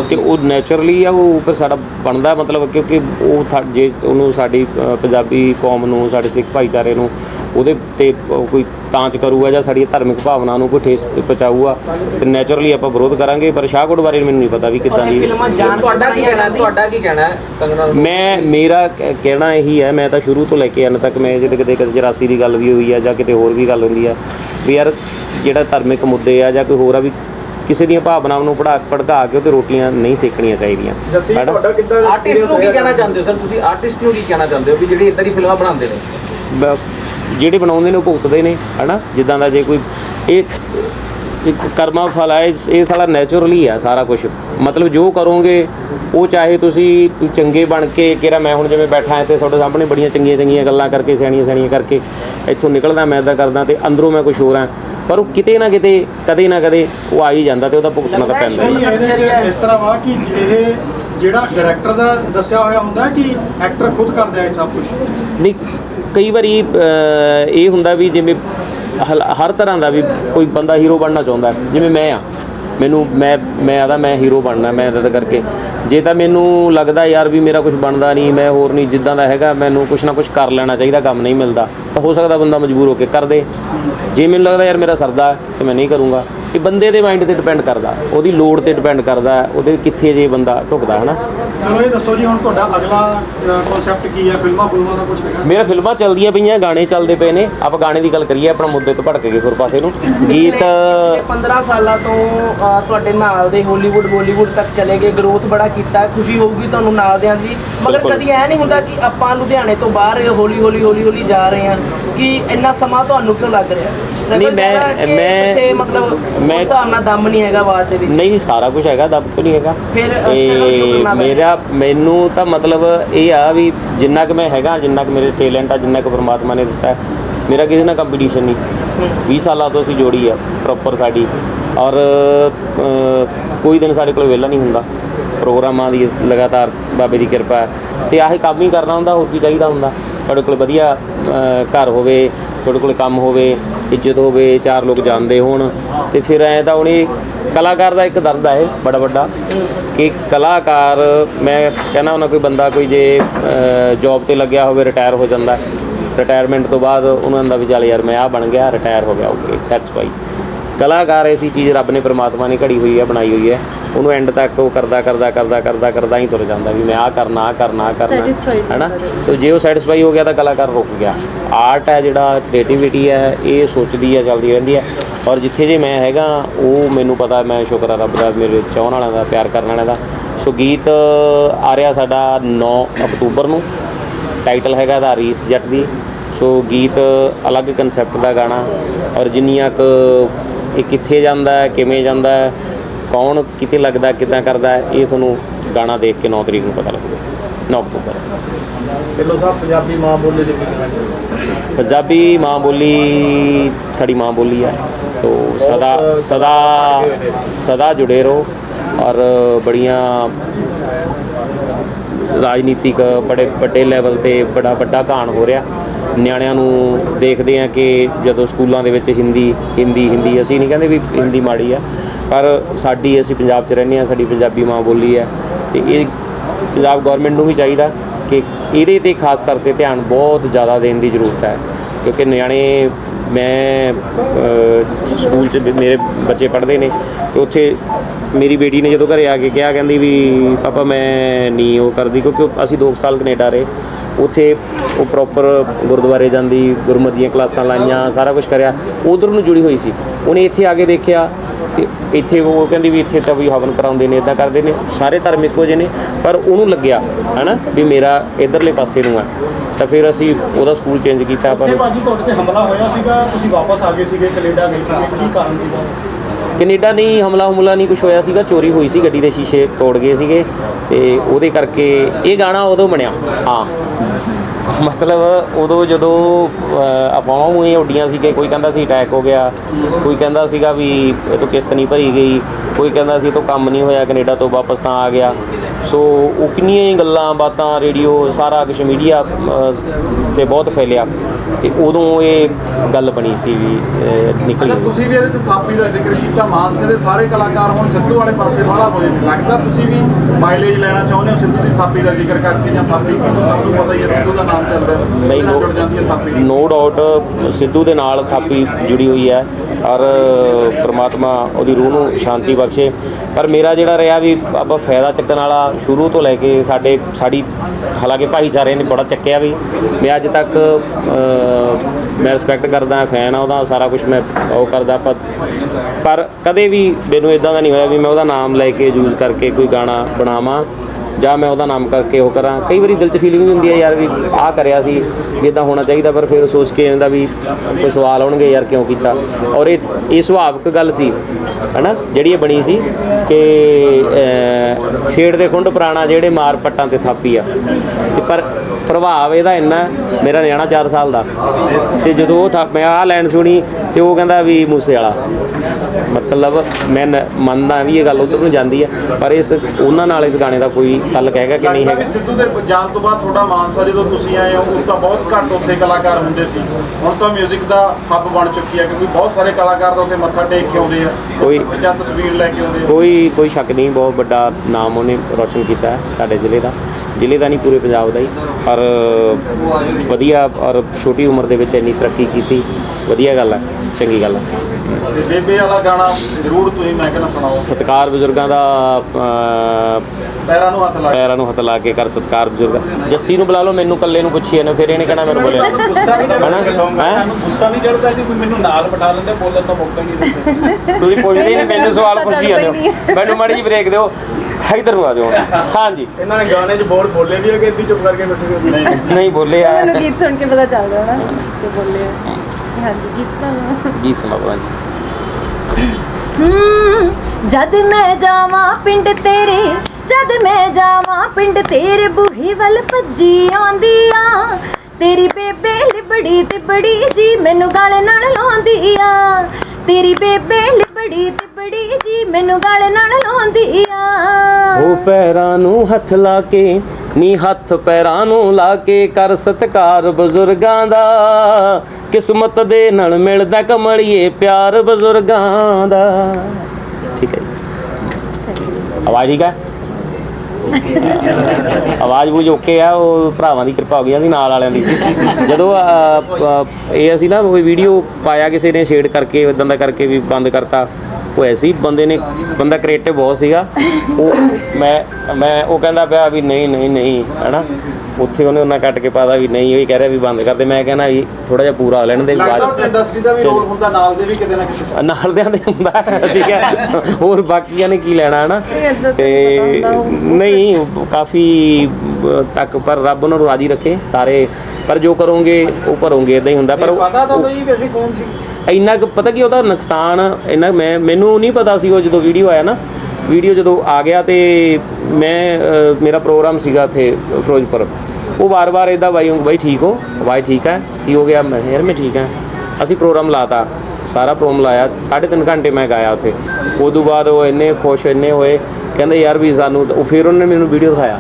[SPEAKER 1] ਤੇ
[SPEAKER 7] ਦੀ
[SPEAKER 1] ਉਹ ਨੇਚਰਲੀ ਆ ਉਹ ਫਿਰ ਸਾਡਾ ਬਣਦਾ ਮਤਲਬ ਕਿਉਂਕਿ ਉਹ ਜੇ ਉਹਨੂੰ ਸਾਡੀ ਪੰਜਾਬੀ ਕੌਮ ਨੂੰ ਸਾਡੇ ਸਿੱਖ ਭਾਈਚਾਰੇ ਨੂੰ ਉਹਦੇ ਤੇ ਕੋਈ ਤਾਂਚ ਕਰੂਗਾ ਜਾਂ ਸਾਡੀ ਧਾਰਮਿਕ ਭਾਵਨਾ ਨੂੰ ਕੋਈ ਠੇਸ ਪਹੁੰਚਾਊਗਾ ਤੇ ਨੇਚਰਲੀ ਆਪਾਂ ਵਿਰੋਧ ਕਰਾਂਗੇ ਪਰ ਸ਼ਾਹਕੋਟ ਬਾਰੇ ਮੈਨੂੰ ਨਹੀਂ ਪਤਾ ਵੀ ਕਿੱਦਾਂ ਦੀ
[SPEAKER 7] ਤੁਹਾਡਾ ਕੀ ਕਹਿਣਾ ਹੈ? ਤੁਹਾਡਾ ਕੀ ਕਹਿਣਾ ਕੰਗਨਾ
[SPEAKER 1] ਮੈਂ ਮੇਰਾ ਕਹਿਣਾ ਇਹੀ ਹੈ ਮੈਂ ਤਾਂ ਸ਼ੁਰੂ ਤੋਂ ਲੈ ਕੇ ਅੰਤ ਤੱਕ ਮੈਂ ਜਿਹੜੇ ਕਿਤੇ ਕਿਤੇ 84 ਦੀ ਗੱਲ ਵੀ ਹੋਈ ਆ ਜਾਂ ਕਿਤੇ ਹੋਰ ਵੀ ਗੱਲ ਹੁੰਦੀ ਆ ਵੀ ਯਾਰ ਜਿਹੜਾ ਧਾਰਮਿਕ ਮੁੱਦੇ ਆ ਜਾਂ ਕੋਈ ਹੋਰ ਆ ਵੀ ਕਿਸੇ ਦੀਆਂ ਭਾਵਨਾਵਾਂ ਨੂੰ ਪੜਾ ਭੜਕਾ ਕੇ ਉਹਤੇ ਰੋਟੀਆਂ ਨਹੀਂ ਸੇਕਣੀਆਂ ਚਾਹੀਦੀਆਂ।
[SPEAKER 2] ਕਿੱਦਾਂ
[SPEAKER 7] ਆਰਟਿਸਟ ਨੂੰ ਕੀ ਕਹਿਣਾ ਚਾਹੁੰਦੇ ਹੋ ਸਰ? ਤੁਸੀਂ ਆਰਟਿਸਟ ਨੂੰ ਕੀ ਕਹਿਣਾ ਚਾਹੁੰਦੇ ਹੋ ਵੀ ਜਿਹੜੀ ਇਦਾਂ ਦੀ ਫਿਲਮਾਂ ਬਣਾਉਂਦੇ ਨੇ?
[SPEAKER 1] ਜਿਹੜੇ ਬਣਾਉਂਦੇ ਨੇ ਉਹ ਭੁਗਤਦੇ ਨੇ ਹਨਾ? ਜਿੱਦਾਂ ਦਾ ਜੇ ਕੋਈ ਇਹ ਇੱਕ ਕਰਮਾ ਫਲ ਹੈ ਇਹ ਸਾਲਾ ਨੇਚਰਲੀ ਆ ਸਾਰਾ ਕੁਝ ਮਤਲਬ ਜੋ ਕਰੋਗੇ ਉਹ ਚਾਹੇ ਤੁਸੀਂ ਚੰਗੇ ਬਣ ਕੇ ਕਿਹੜਾ ਮੈਂ ਹੁਣ ਜਿਵੇਂ ਬੈਠਾ ਇੱਥੇ ਤੁਹਾਡੇ ਸਾਹਮਣੇ ਬੜੀਆਂ ਚੰਗੀਆਂ ਚੰਗੀਆਂ ਗੱਲਾਂ ਕਰਕੇ ਸਿਆਣੀਆਂ ਸਿਆਣੀਆਂ ਕਰਕੇ ਇੱਥੋਂ ਨਿਕਲਦਾ ਮੈਂ ਇਦਾਂ ਕਰਦਾ ਤੇ ਅੰਦਰੋਂ ਮੈਂ ਕੁਝ ਹੋਰ ਆ। ਪਰ ਉਹ ਕਿਤੇ ਨਾ ਕਿਤੇ ਕਦੇ ਨਾ ਕਦੇ ਉਹ ਆ ਹੀ ਜਾਂਦਾ ਤੇ ਉਹਦਾ ਭੁਗਤਣਾ ਤਾਂ ਪੈਂਦਾ
[SPEAKER 2] ਇਸ ਤਰ੍ਹਾਂ ਵਾ ਕਿ ਇਹ ਜਿਹੜਾ ਡਾਇਰੈਕਟਰ ਦਾ ਦੱਸਿਆ ਹੋਇਆ ਹੁੰਦਾ ਕਿ ਐਕਟਰ ਖੁਦ ਕਰਦਾ ਹੈ ਸਭ ਕੁਝ
[SPEAKER 1] ਨਹੀਂ, ਕਈ ਵਾਰੀ ਇਹ ਹੁੰਦਾ ਵੀ ਜਿਵੇਂ ਹਰ ਤਰ੍ਹਾਂ ਦਾ ਵੀ ਕੋਈ ਬੰਦਾ ਹੀਰੋ ਬਣਨਾ ਚਾਹੁੰਦਾ ਜਿਵੇਂ ਮੈਂ ਆ ਮੈਨੂੰ, ਮੈਂ ਮੈਂ ਆਦਾ, ਮੈਂ ਹੀਰੋ ਬਣਨਾ, ਮੈਂ ਇਦਾਂ ਕਰਕੇ। ਜੇ ਤਾਂ ਮੈਨੂੰ ਲੱਗਦਾ ਯਾਰ ਵੀ ਮੇਰਾ ਕੁਝ ਬਣਦਾ ਨਹੀਂ, ਮੈਂ ਹੋਰ ਨਹੀਂ, ਜਿੱਦਾਂ ਦਾ ਹੈਗਾ, ਮੈਨੂੰ ਕੁਝ ਨਾ ਕੁਝ ਕਰ ਲੈਣਾ ਚਾਹੀਦਾ, ਕੰਮ ਨਹੀਂ ਮਿਲਦਾ, ਤਾਂ ਹੋ ਸਕਦਾ ਬੰਦਾ ਮਜਬੂਰ ਹੋ ਕੇ ਕਰ ਦੇ। ਜੇ ਮੈਨੂੰ ਲੱਗਦਾ ਯਾਰ ਮੇਰਾ ਸਰਦਾ ਹੈ, ਤੇ ਮੈਂ ਨਹੀਂ ਕਰੂੰਗਾ। ਇਹ ਬੰਦੇ ਦੇ ਮਾਈਂਡ ਤੇ ਡਿਪੈਂਡ ਕਰਦਾ ਉਹਦੀ ਲੋੜ ਤੇ ਡਿਪੈਂਡ ਕਰਦਾ ਉਹਦੇ ਕਿੱਥੇ ਜੇ ਬੰਦਾ ਢੁਕਦਾ ਹਨਾ?
[SPEAKER 2] ਚਲੋ ਇਹ ਦੱਸੋ ਜੀ ਹੁਣ ਤੁਹਾਡਾ ਅਗਲਾ ਕਨਸੈਪਟ ਕੀ ਹੈ? ਫਿਲਮਾਂ ਫਿਲਮਾਂ ਦਾ ਕੁਝ ਹੈਗਾ?
[SPEAKER 1] ਮੇਰਾ ਫਿਲਮਾਂ ਚੱਲਦੀਆਂ ਪਈਆਂ ਗਾਣੇ ਚੱਲਦੇ ਪਏ ਨੇ। ਆਪਾਂ ਗਾਣੇ ਦੀ ਗੱਲ ਕਰੀਏ ਆਪਣਾ ਮੁੱਦੇ ਤੋਂ ਭੜਕ ਗਏ ਹੋਰ ਪਾਸੇ ਨੂੰ। ਗੀਤ
[SPEAKER 5] ਪਿਛਲੇ 15 ਸਾਲਾਂ ਤੋਂ ਤੁਹਾਡੇ ਨਾਲ ਦੇ ਹਾਲੀਵੁੱਡ ਬਾਲੀਵੁੱਡ ਤੱਕ ਚਲੇ ਗਏ ਗਰੋਥ ਬੜਾ ਕੀਤਾ ਖੁਸ਼ੀ ਹੋਊਗੀ ਤੁਹਾਨੂੰ ਨਾਲ ਦਿਆਂ ਦੀ। ਮਗਰ
[SPEAKER 1] ਬਿਲਕੁਲ।
[SPEAKER 5] ਕਦੀ ਐ ਨਹੀਂ ਹੁੰਦਾ ਕਿ ਆਪਾਂ ਲੁਧਿਆਣੇ ਤੋਂ ਬਾਹਰ ਹੌਲੀ ਹੌਲੀ ਹੌਲੀ ਹੌਲੀ ਜਾ ਰਹੇ ਹਾਂ। ਕਿ ਇੰਨਾ ਸਮਾਂ ਤੁਹਾਨੂੰ ਕਿਉਂ ਲੱਗ ਰਿਹਾ?
[SPEAKER 1] ਨਹੀਂ, ਮੈਂ- ਮੈਂ-
[SPEAKER 5] ਮਤਲਬ
[SPEAKER 1] ਮੈਂ-
[SPEAKER 5] ਨਾਲ ਦਮ ਨਹੀਂ ਹੈਗਾ ਆਵਾਜ਼ ਦੇ ਵਿੱਚ?
[SPEAKER 1] ਨਹੀਂ ਸਾਰਾ ਕੁਝ ਹੈਗਾ ਤੋਂ ਨਹੀਂ ਹੈਗਾ?
[SPEAKER 5] ਫਿਰ,
[SPEAKER 1] ਮੇਰਾ ਮੈਨੂੰ ਤਾਂ ਮਤਲਬ ਇਹ ਆ ਵੀ ਜਿੰਨਾ ਕਿ ਮੈਂ ਹੈਗਾ ਜਿੰਨਾ ਕਿ ਮੇਰੇ ਟੈਲੈਂਟ ਆ ਜਿੰਨਾ ਕਿ ਪ੍ਰਮਾਤਮਾ ਨੇ ਦਿੱਤਾ ਮੇਰਾ ਕਿਸੇ ਨਾਲ ਕੰਪੀਟੀਸ਼ਨ ਨਹੀਂ। 20 ਸਾਲਾਂ ਤੋਂ ਅਸੀਂ ਜੋੜੀ ਆ ਪ੍ਰੋਪਰ ਸਾਡੀ। ਔਰ ਕੋਈ ਦਿਨ ਸਾਡੇ ਕੋਲ ਵਿਹਲਾ ਨਹੀਂ ਹੁੰਦਾ। ਪ੍ਰੋਗਰਾਮਾਂ ਦੀ ਲਗਾਤਾਰ ਬਾਬੇ ਦੀ ਕਿਰਪਾ ਤੇ ਆਹੀ ਕੰਮ ਹੀ ਕਰਨਾ ਹੁੰਦਾ ਹੋਰ ਕੀ ਚਾਹੀਦਾ ਹੁੰਦਾ? ਤੁਹਾਡੇ ਕੋਲ ਵਧੀਆ ਘਰ ਹੋਵੇ, ਤੁਹਾਡੇ ਕੋਲ ਕੰਮ ਹੋਵੇ, ਇੱਜ਼ਤ ਹੋਵੇ, ਚਾਰ ਲੋਕ ਜਾਣਦੇ ਹੋਣ, ਤੇ ਫਿਰ ਐ ਤਾਂ ਉਹਨੇ ਕਲਾਕਾਰ ਦਾ ਇੱਕ ਦਰਦ ਹੈ ਬੜਾ ਵੱਡਾ, ਕਿ ਕਲਾਕਾਰ, ਮੈਂ ਕਹਿੰਦਾ ਉਹਨਾਂ ਕੋਈ ਬੰਦਾ ਕੋਈ ਜੇ ਜੌਬ ਤੇ ਲੱਗਿਆ ਹੋਵੇ ਰਿਟਾਇਰ ਹੋ ਜਾਂਦਾ ਰਿਟਾਇਰਮੈਂਟ ਤੋਂ ਬਾਅਦ ਉਹਨਾਂ ਦਾ ਵੀ ਚੱਲ ਯਾਰ ਮੈਂ ਆ ਬਣ ਗਿਆ ਰਿਟਾਇਰ ਹੋ ਗਿਆ ਓਕੇ ਸੈਟੀਸਫਾਈ ਕਲਾਕਾਰ ਐਸੀ ਚੀਜ਼ ਰੱਬ ਨੇ ਪ੍ਰਮਾਤਮਾ ਨੇ ਘੜੀ ਹੋਈ ਹੈ ਬਣਾਈ ਹੋਈ ਹੈ ਉਹਨੂੰ ਐਂਡ ਤੱਕ ਉਹ ਕਰਦਾ ਕਰਦਾ ਕਰਦਾ ਕਰਦਾ ਕਰਦਾ ਹੀ ਤੁਰ ਜਾਂਦਾ ਵੀ ਮੈਂ ਆ ਕਰਨਾ ਆ ਕਰਨਾ ਆ ਕਰਨਾ ਹੈਨਾ? ਤੇ ਜੇ ਉਹ ਸੈਟੀਸਫਾਈ ਹੋ ਗਿਆ ਤਾਂ ਕਲਾਕਾਰ ਰੁਕ ਗਿਆ। ਆਰਟ ਹੈ ਜਿਹੜਾ ਕ੍ਰੀਏਟੀਵਿਟੀ ਹੈ ਇਹ ਸੋਚਦੀ ਹੈ ਚੱਲਦੀ ਰਹਿੰਦੀ ਹੈ। ਔਰ ਜਿੱਥੇ ਜੇ ਮੈਂ ਹੈਗਾ ਉਹ ਮੈਨੂੰ ਪਤਾ ਮੈਂ ਸ਼ੁਕਰ ਆ ਰੱਬ ਦਾ ਮੇਰੇ ਚਾਹਣ ਵਾਲਿਆਂ ਦਾ ਪਿਆਰ ਕਰਨ ਵਾਲਿਆਂ ਦਾ। ਸੋ ਗੀਤ ਆ ਰਿਹਾ ਸਾਡਾ 9 ਅਕਤੂਬਰ ਨੂੰ। ਟਾਈਟਲ ਹੈਗਾ ਦਾ ਰੀਸ ਜੱਟ ਦੀ। ਸੋ ਗੀਤ ਅਲੱਗ ਕਨਸੈਪਟ ਦਾ ਗਾਣਾ। ਔਰ ਜਿੰਨੀਆਂ ਕੁ ਇਹ ਕਿੱਥੇ ਜਾਂਦਾ ਹੈ ਕਿਵੇਂ ਜਾਂਦਾ ਹੈ ਕੌਣ ਕਿਤੇ ਲੱਗਦਾ ਕਿੱਦਾਂ ਕਰਦਾ ਇਹ ਤੁਹਾਨੂੰ ਗਾਣਾ ਦੇਖ ਕੇ 9 ਤਰੀਕ ਨੂੰ ਪਤਾ ਲੱਗੂਗਾ। 9 ਅਕਤੂਬਰ।
[SPEAKER 2] ਢਿੱਲੋਂ ਸਾਹਿਬ ਪੰਜਾਬੀ ਮਾਂ ਬੋਲੀ ਦੇ
[SPEAKER 1] ਪੰਜਾਬੀ ਮਾਂ ਬੋਲੀ ਸਾਡੀ ਮਾਂ ਬੋਲੀ ਹੈ ਸੋ ਸਦਾ ਸਦਾ ਸਦਾ ਜੁੜੇ ਰਹੋ ਔਰ ਬੜੀਆਂ ਰਾਜਨੀਤਿਕ ਬੜੇ ਵੱਡੇ ਲੈਵਲ ਤੇ ਬੜਾ ਵੱਡਾ ਘਾਣ ਹੋ ਰਿਹਾ। ਨਿਆਣਿਆਂ ਨੂੰ ਦੇਖਦੇ ਆ ਕਿ ਜਦੋਂ ਸਕੂਲਾਂ ਦੇ ਵਿੱਚ ਹਿੰਦੀ ਹਿੰਦੀ ਹਿੰਦੀ, ਅਸੀਂ ਨਹੀਂ ਕਹਿੰਦੇ ਵੀ ਹਿੰਦੀ ਮਾੜੀ ਆ, ਪਰ ਸਾਡੀ ਅਸੀਂ ਪੰਜਾਬ 'ਚ ਰਹਿੰਦੇ ਆ ਸਾਡੀ ਪੰਜਾਬੀ ਮਾਂ ਬੋਲੀ ਹੈ, ਤੇ ਇਹ ਪੰਜਾਬ ਗਵਰਨਮੈਂਟ ਨੂੰ ਵੀ ਚਾਹੀਦਾ ਕਿ ਇਹਦੇ ਤੇ ਖਾਸ ਕਰਕੇ ਧਿਆਨ ਬਹੁਤ ਜ਼ਿਆਦਾ ਦੇਣ ਦੀ ਜ਼ਰੂਰਤ ਹੈ, ਕਿਉਂਕਿ ਨਿਆਣੇ ਮੈਂ ਸਕੂਲ 'ਚ ਮੇਰੇ ਬੱਚੇ ਪੜ੍ਹਦੇ ਨੇ, ਤੇ ਉੱਥੇ ਮੇਰੀ ਬੇਟੀ ਨੇ ਜਦੋਂ ਘਰੇ ਆ ਕੇ ਕਿਹਾ, ਕਹਿੰਦੀ ਵੀ, ਪਾਪਾ ਮੈਂ ਨਹੀਂ ਉਹ ਕਰਦੀ ਕਿਉਂਕਿ ਅਸੀਂ 2 ਸਾਲ ਕੈਨੇਡਾ ਰਹੇ ਉੱਥੇ ਉਹ ਪ੍ਰੋਪਰ ਗੁਰਦੁਆਰੇ ਜਾਂਦੀ ਗੁਰਮਤਿ ਦੀਆਂ ਕਲਾਸਾਂ ਲਾਈਆਂ ਸਾਰਾ ਕੁਝ ਕਰਿਆ। ਉਧਰ ਨੂੰ ਜੁੜੀ ਹੋਈ ਸੀ। ਉਹਨੇ ਇੱਥੇ ਆ ਕੇ ਦੇਖਿਆ ਤੇ ਇੱਥੇ ਉਹ ਕਹਿੰਦੀ ਵੀ ਇੱਥੇ ਤਾਂ ਵੀ ਹਵਨ ਕਰਾਉਂਦੇ ਨੇ ਇਦਾਂ ਕਰਦੇ ਨੇ ਸਾਰੇ ਧਰਮ ਇੱਕੋ ਜਿਹੇ ਨੇ ਪਰ ਉਹਨੂੰ ਲੱਗਿਆ ਹਨਾ ਵੀ ਮੇਰਾ ਇਧਰਲੇ ਪਾਸੇ ਨੂੰ ਆ। ਤਾਂ ਫਿਰ ਅਸੀਂ ਉਹਦਾ ਸਕੂਲ ਚੇਂਜ ਕੀਤਾ ਆਪਾਂ ਨੂੰ
[SPEAKER 2] ਭਾਜੀ ਤੁਹਾਡੇ ਤੇ ਹਮਲਾ ਹੋਇਆ ਸੀਗਾ ਤੁਸੀਂ ਵਾਪਸ ਆ ਗਏ ਸੀਗੇ ਕੈਨੇਡਾ ਗਏ ਸੀਗੇ ਕੀ ਕਾਰਨ ਸੀਗਾ?
[SPEAKER 1] ਕੈਨੇਡਾ ਨਹੀਂ ਹਮਲਾ ਹਮਲਾ ਨਹੀਂ ਕੁਝ ਹੋਇਆ ਸੀਗਾ ਚੋਰੀ ਹੋਈ ਸੀ ਗੱਡੀ ਦੇ ਸ਼ੀਸ਼ੇ ਤੋੜ ਗਏ ਸੀਗੇ ਤੇ ਉਹਦੇ ਕਰਕੇ ਇਹ ਗਾਣਾ ਉਦੋਂ ਬਣਿਆ। ਹਾਂ। ਮਤਲਬ ਉਦੋਂ ਜਦੋਂ ਅਫਵਾਹਾਂ ਹੋਈਆਂ ਉੱਡੀਆਂ ਸੀ ਕਿ ਕੋਈ ਕਹਿੰਦਾ ਸੀ ਅਟੈਕ ਹੋ ਗਿਆ, ਕੋਈ ਕਹਿੰਦਾ ਸੀਗਾ ਵੀ ਇਹ ਤੋਂ ਕਿਸ਼ਤ ਨਹੀਂ ਭਰੀ ਗਈ, ਕੋਈ ਕਹਿੰਦਾ ਸੀ ਇਹ ਤੋਂ ਕੰਮ ਨਹੀਂ ਹੋਇਆ, ਕੈਨੇਡਾ ਤੋਂ ਵਾਪਸ ਤਾਂ ਆ ਗਿਆ। ਸੋ ਉਹ ਕਿੰਨੀਆਂ ਹੀ ਗੱਲਾਂ ਬਾਤਾਂ ਰੇਡੀਓ ਸਾਰਾ ਕੁਝ ਮੀਡੀਆ ਤੇ ਬਹੁਤ ਫੈਲਿਆ। ਤੇ ਉਦੋਂ ਇਹ ਗੱਲ ਬਣੀ ਸੀ ਵੀ ਅਹ, ਨਿਕਲੀ।
[SPEAKER 3] ਅੱਛਾ ਤੁਸੀਂ ਵੀ ਇਹਦੇ ਚ ਥਾਪੀ ਦਾ ਜ਼ਿਕਰ ਕੀਤਾ ਮਾਨਸੇ ਦੇ ਸਾਰੇ ਕਲਾਕਾਰ ਹੁਣ ਸਿੱਧੂ ਵਾਲੇ ਪਾਸੇ ਵਾਲਾ ਹੋਏ। ਲੱਗਦਾ ਤੁਸੀਂ ਵੀ ਮਾਈਲੇਜ ਲੈਣਾ ਚਾਹੁੰਦੇ ਹੋ ਸਿੱਧੂ ਦੀ ਥਾਪੀ ਦਾ ਜ਼ਿਕਰ ਕਰਕੇ ਜਾਂ ਥਾਪੀ ਕਿਉਂ ਸਭ ਨੂੰ ਪਤਾ ਹੀ ਹੈ ਸਿੱਧੂ ਦਾ ਨਾਮ ਚੱਲਦਾ ਹੈ
[SPEAKER 1] ਨਹੀਂ
[SPEAKER 3] ਉਹਦੇ ਨਾਲ ਜੁੜ ਜਾਂਦੀ ਹੈ ਥਾਪੀ
[SPEAKER 1] ਨੋ ਡਾਊਟ ਸਿੱਧੂ ਦੇ ਨਾਲ ਥਾਪੀ ਜੁੜੀ ਹੋਈ ਹੈ। ਔਰ ਪ੍ਰਮਾਤਮਾ ਉਹਦੀ ਰੂਹ ਨੂੰ ਸ਼ਾਂਤੀ ਬਖਸ਼ੇ। ਪਰ ਮੇਰਾ ਜਿਹੜਾ ਰਿਹਾ ਵੀ ਆਪਾਂ ਫਾਇਦਾ ਚੱਕਣ ਵਾਲਾ ਸ਼ੁਰੂ ਤੋਂ ਲੈ ਕੇ ਸਾਡੇ ਸਾਡੀ ਹਾਲਾਂਕਿ ਭਾਈਚਾਰੇ ਨੇ ਬੜਾ ਚੱਕਿਆ ਵੀ, ਮੈਂ ਅੱਜ ਤੱਕ ਮੈਂ ਰਿਸਪੈਕਟ ਕਰਦਾ ਫੈਨ ਆ ਉਹਦਾ, ਸਾਰਾ ਕੁਝ ਮੈਂ ਉਹ ਕਰਦਾ ਪਰ ਪਰ ਕਦੇ ਵੀ ਮੈਨੂੰ ਇਦਾਂ ਦਾ ਨਹੀਂ ਹੋਇਆ ਵੀ ਮੈਂ ਉਹਦਾ ਨਾਮ ਲੈ ਕੇ ਯੂਜ਼ ਕਰਕੇ ਕੋਈ ਗਾਣਾ ਬਣਾਵਾਂ। ਜਾਂ ਮੈਂ ਉਹਦਾ ਨਾਮ ਕਰਕੇ ਉਹ ਕਰਾਂ। ਕਈ ਵਾਰੀ ਦਿਲ 'ਚ ਫੀਲਿੰਗ ਵੀ ਹੁੰਦੀ ਹੈ ਯਾਰ ਵੀ ਆਹ ਕਰਿਆ ਸੀ, ਵੀ ਇਦਾਂ ਹੋਣਾ ਚਾਹੀਦਾ, ਪਰ ਫਿਰ ਸੋਚ ਕੇ ਇਹਦਾ ਵੀ ਕੋਈ ਸਵਾਲ ਆਉਣਗੇ ਯਾਰ ਕਿਉਂ ਕੀਤਾ। ਔਰ ਇਹ ਇਹ ਸੁਭਾਵਿਕ ਗੱਲ ਸੀ, ਹਨਾ? ਜਿਹੜੀ ਇਹ ਬਣੀ ਸੀ ਕਿ ਛੇੜ ਦੇ ਖੁੰਡ ਪੁਰਾਣਾ ਜਿਹੜੇ ਮਾਰ ਪੱਟਾਂ ਤੇ ਥਾਪੀ ਆ। ਤੇ ਪਰ ਪ੍ਰਭਾਵ ਇਹਦਾ ਇੰਨਾ, ਮੇਰਾ ਨਿਆਣਾ 4 ਸਾਲ ਦਾ। ਤੇ ਜਦੋਂ ਉਹ ਥਾਪ, ਮੈਂ ਆਹ ਲਾਈਨ ਸੁਣੀ ਤੇ ਉਹ ਕਹਿੰਦਾ ਵੀ ਮੂਸੇ ਵਾਲਾ। ਮਤਲਬ ਮੈਂ ਨ- ਮੰਨਦਾ ਵੀ ਇਹ ਗੱਲ ਉਧਰ ਨੂੰ ਜਾਂਦੀ ਹੈ ਪਰ ਇਸ ਉਹਨਾਂ ਨਾਲ ਇਸ ਗਾਣੇ ਦਾ ਕੋਈ ਤਾਲੁਕ ਹੈਗਾ ਕਿ ਨਹੀਂ
[SPEAKER 3] ਲੱਗਦਾ
[SPEAKER 1] ਹੈਗਾ।
[SPEAKER 3] ਸਿੱਧੂ ਦੇ ਜਾਣ ਤੋਂ ਬਾਅਦ ਤੁਹਾਡਾ ਮਾਨਸਾ ਜਦੋਂ ਤੁਸੀਂ ਆਏ ਹੋ ਉਹ ਤਾਂ ਬਹੁਤ ਘੱਟ ਉੱਥੇ ਕਲਾਕਾਰ ਹੁੰਦੇ ਸੀ। ਹੁਣ ਤਾਂ 뮤직 ਦਾ ਹੱਬ ਬਣ ਚੁੱਕੀ ਹੈ ਕਿਉਂਕਿ ਬਹੁਤ ਸਾਰੇ ਕਲਾਕਾਰ ਤਾਂ ਉੱਥੇ ਮੱਥਾ ਟੇਕ ਕੇ ਆਉਂਦੇ ਆ
[SPEAKER 1] ਕੋਈ-
[SPEAKER 3] ਜਾਂ ਤਸਵੀਰ ਲੈ ਕੇ ਆਉਂਦੇ ਆ।
[SPEAKER 1] ਕੋਈ ਕੋਈ ਸ਼ੱਕ ਨਹੀਂ ਬਹੁਤ ਵੱਡਾ ਨਾਮ ਉਹਨੇ ਰੋਸ਼ਨ ਕੀਤਾ ਹੈ ਸਾਡੇ ਜ਼ਿਲ੍ਹੇ ਦਾ। ਜ਼ਿਲ੍ਹੇ ਦਾ ਨਹੀਂ ਪੂਰੇ ਪੰਜਾਬ ਦਾ ਹੀ। ਪਰ ਵਧੀਆ ਔਰ ਛੋਟੀ ਉਮਰ ਦੇ ਵਿੱਚ ਇੰਨੀ ਤਰੱਕੀ ਕੀਤੀ ਵਧੀਆ ਗੱਲ ਹੈ ਚੰਗੀ ਗੱਲ ਹੈ।
[SPEAKER 3] ਤੇ ਬੇਬੇ ਵਾਲਾ ਗਾਣਾ ਜ਼ਰੂਰ ਤੁਸੀਂ ਮੈਂ ਕਹਿੰਦਾ ਸੁਣਾਓ।
[SPEAKER 1] ਸਤਿਕਾਰ ਬਜ਼ੁਰਗਾਂ ਦਾ
[SPEAKER 3] ਪੈਰਾਂ ਨੂੰ ਹੱਥ ਲਾ ਕੇ।
[SPEAKER 1] ਪੈਰਾਂ ਨੂੰ ਹੱਥ ਲਾ ਕੇ ਕਰ ਸਤਿਕਾਰ ਬਜ਼ੁਰਗ। ਜੱਸੀ ਨੂੰ ਬੁਲਾ ਲਓ ਮੈਨੂੰ ਕੱਲੇ ਨੂੰ ਪੁੱਛੀਏ ਨਾ ਫਿਰ ਇਹਨੇ ਕਹਿਣਾ ਮੈਨੂੰ ਬੋਲਿਆ
[SPEAKER 7] ਗੁੱਸਾ ਨਹੀਂ
[SPEAKER 1] ਹਨਾ? ਹੈਂ?
[SPEAKER 7] ਗੁੱਸਾ ਨਹੀਂ ਚੜਦਾ ਜੀ ਕੋਈ ਮੈਨੂੰ ਨਾਲ ਬਿਠਾ ਲੈਂਦੇ ਬੋਲਣ ਦਾ ਮੌਕਾ ਹੀ ਨਹੀਂ ਦਿੰਦੇ
[SPEAKER 1] ਤੁਸੀਂ ਪੁੱਛਦੇ ਨਹੀਂ ਮੈਨੂੰ ਸਵਾਲ ਪੁੱਛੀ ਜਾਂਦੇ ਹੋ। ਮੈਨੂੰ ਮਾੜੀ ਜੀ ਬ੍ਰੇਕ ਦਿਓ। ਇੱਧਰ ਨੂੰ ਆ ਜਾਓ। ਹਾਂਜੀ।
[SPEAKER 2] ਇਹਨਾਂ ਨੇ ਗਾਣੇ 'ਚ ਬੋਲ ਬੋਲੇ ਵੀ ਹੈ ਕਿ ਇੱਦੀ ਚੁੱਪ ਕਰਕੇ ਬੈਠੇ ਹੋਏ
[SPEAKER 1] ਨਹੀਂ। ਬੋਲੇ ਆ।
[SPEAKER 4] ਮੈਨੂੰ ਗੀਤ ਸੁਣ ਕੇ ਪਤਾ ਚੱਲਦਾ ਹੋਣਾ ਕਿ ਬੋਲੇ ਆ। ਹਾਂਜੀ ਗੀਤ ਸੁਣਾਉਣਾ
[SPEAKER 1] ਗੀਤ ਸੁਣਾਓ ਹਾਂਜੀ।
[SPEAKER 4] ਹੂੰ, ਜਦ ਮੈਂ ਜਾਵਾਂ ਪਿੰਡ ਤੇਰੇ ਜਦ ਮੈਂ ਜਾਵਾਂ ਪਿੰਡ ਤੇਰੇ ਬੂਹੇ ਵੱਲ ਭੱਜੀ ਆਉਂਦੀ ਆ ਤੇਰੀ ਬੇਬੇ ਲਿਬੜੀ ਤੇ ਬੜੀ ਜੀ ਮੈਨੂੰ ਗਾਲੇ ਨਾਲ ਲਾਉਂਦੀ ਆ ਤੇਰੀ ਬੇਬੇ ਲਿਬੜੀ ਤੇ ਜੀ ਮੈਨੂੰ ਗਾਲੇ ਨਾਲ ਲਾਉਂਦੀ ਆ।
[SPEAKER 1] ਉਹ ਪੈਰਾਂ ਨੂੰ ਹੱਥ ਲਾ ਕੇ, ਨੀ ਹੱਥ ਪੈਰਾਂ ਨੂੰ ਲਾ ਕੇ ਕਰ ਸਤਕਾਰ ਬਜ਼ੁਰਗਾਂ ਦਾ। ਕਿਸਮਤ ਦੇ ਨਾਲ ਮਿਲਦਾ ਕਮਲੀਏ ਪਿਆਰ ਬਜ਼ੁਰਗਾਂ ਦਾ। ਠੀਕ ਹੈ ਆਵਾਜ਼ ਠੀਕ ਹੈ? ਆਵਾਜ਼ ਬੂਝ ਓਕੇ ਆ ਉਹ ਭਰਾਵਾਂ ਦੀ ਕਿਰਪਾ ਹੋ ਗਈ ਸੀ ਨਾਲ ਵਾਲਿਆਂ ਦੀ। ਜਦੋਂ ਅਹ, ਇਹ ਅਸੀਂ ਨਾ ਕੋਈ ਵੀਡੀਓ ਪਾਇਆ ਕਿਸੇ ਨੇ ਸ਼ੇਡ ਕਰਕੇ ਇਦਾਂ ਦਾ ਕਰਕੇ ਵੀ ਬੰਦ ਕਰਤਾ ਉਹ ਐਸੀ ਬੰਦੇ ਨੇ ਬੰਦਾ ਕ੍ਰੀਏਟਿਵ ਬਹੁਤ ਸੀਗਾ। ਉਹ ਮੈਂ ਮੈਂ ਉਹ ਕਹਿੰਦਾ ਪਿਆ ਵੀ ਨਹੀਂ ਨਹੀਂ ਨਹੀਂ ਹਨਾ? ਉੱਥੇ ਉਹਨੇ ਉਹਨਾਂ ਕੱਟ ਕੇ ਪਾਦਾ ਵੀ ਨਹੀਂ ਉਹ ਹੀ ਕਹਿ ਰਿਹਾ ਵੀ ਬੰਦ ਕਰ ਦੇ। ਮੈਂ ਕਹਿੰਦਾ ਵੀ ਥੋੜਾ ਜਿਹਾ ਪੂਰਾ ਹੋ ਲੈਣ ਦੇ
[SPEAKER 3] ਲੱਗਦਾ ਉਹ ਇੰਡਸਟਰੀ ਦਾ ਵੀ ਰੋਲ ਹੁੰਦਾ ਨਾਲ ਦੇ ਵੀ ਕਿਤੇ ਨਾ ਕਿਤੇ।
[SPEAKER 1] ਨਾਲ ਦਿਆਂ ਦੇ ਹੁੰਦਾ ਹੈ, ਠੀਕ ਹੈ। ਹੋਰ ਬਾਕੀਆਂ ਨੇ ਕੀ ਲੈਣਾ ਹੈ ਨਾ
[SPEAKER 4] ਤਾਂ
[SPEAKER 1] ਨਹੀਂ ਕਾਫੀ ਤੱਕ ਪਰ ਰੱਬ ਉਹਨਾਂ ਨੂੰ ਰਾਜੀ ਰੱਖੇ ਸਾਰੇ। ਪਰ ਜੋ ਕਰੋਗੇ ਉਹ ਭਰੋਗੇ ਇਦਾਂ ਹੀ ਹੁੰਦਾ। ਪਰ ਉਹ-
[SPEAKER 2] ਪਤਾ ਤਾਂ ਨਹੀਂ ਵੀ ਅਸੀਂ ਕੌਣ ਸੀ।
[SPEAKER 1] ਇੰਨਾ ਕੁ ਪਤਾ ਕੀ ਉਹਦਾ ਨੁਕਸਾਨ ਇੰਨਾ ਮੈਂ ਮੈਨੂੰ ਨਹੀਂ ਪਤਾ ਸੀ ਉਹ ਜਦੋਂ ਵੀਡੀਓ ਆਇਆ ਨਾ। ਵੀਡੀਓ ਜਦੋਂ ਆ ਗਿਆ ਤੇ ਮੈਂ ਮੇਰਾ ਪ੍ਰੋਗਰਾਮ ਸੀਗਾ ਇੱਥੇ ਫਿਰੋਜ਼ਪੁਰ। ਉਹ ਵਾਰ-ਵਾਰ ਇਦਾਂ ਬਾਈ ਬਾਈ ਠੀਕ ਹੋ, ਆਵਾਜ਼ ਠੀਕ ਹੈ, ਕੀ ਹੋ ਗਿਆ? ਮੈਂ ਯਾਰ ਮੈਂ ਠੀਕ ਹਾਂ। ਅਸੀਂ ਪ੍ਰੋਗਰਾਮ ਲਾਤਾ, ਸਾਰਾ ਪ੍ਰੋਗਰਾਮ ਲਾਇਆ 3.5 ਘੰਟੇ ਮੈਂ ਗਾਇਆ ਉੱਥੇ। ਉਦੋਂ ਬਾਅਦ ਉਹ ਇੰਨੇ ਖੁਸ਼, ਇੰਨੇ ਹੋਏ ਕਹਿੰਦੇ ਯਾਰ ਵੀ ਸਾਨੂੰ ਉਹ ਫਿਰ ਉਹਨੇ ਮੈਨੂੰ ਵੀਡੀਓ ਦਿਖਾਇਆ।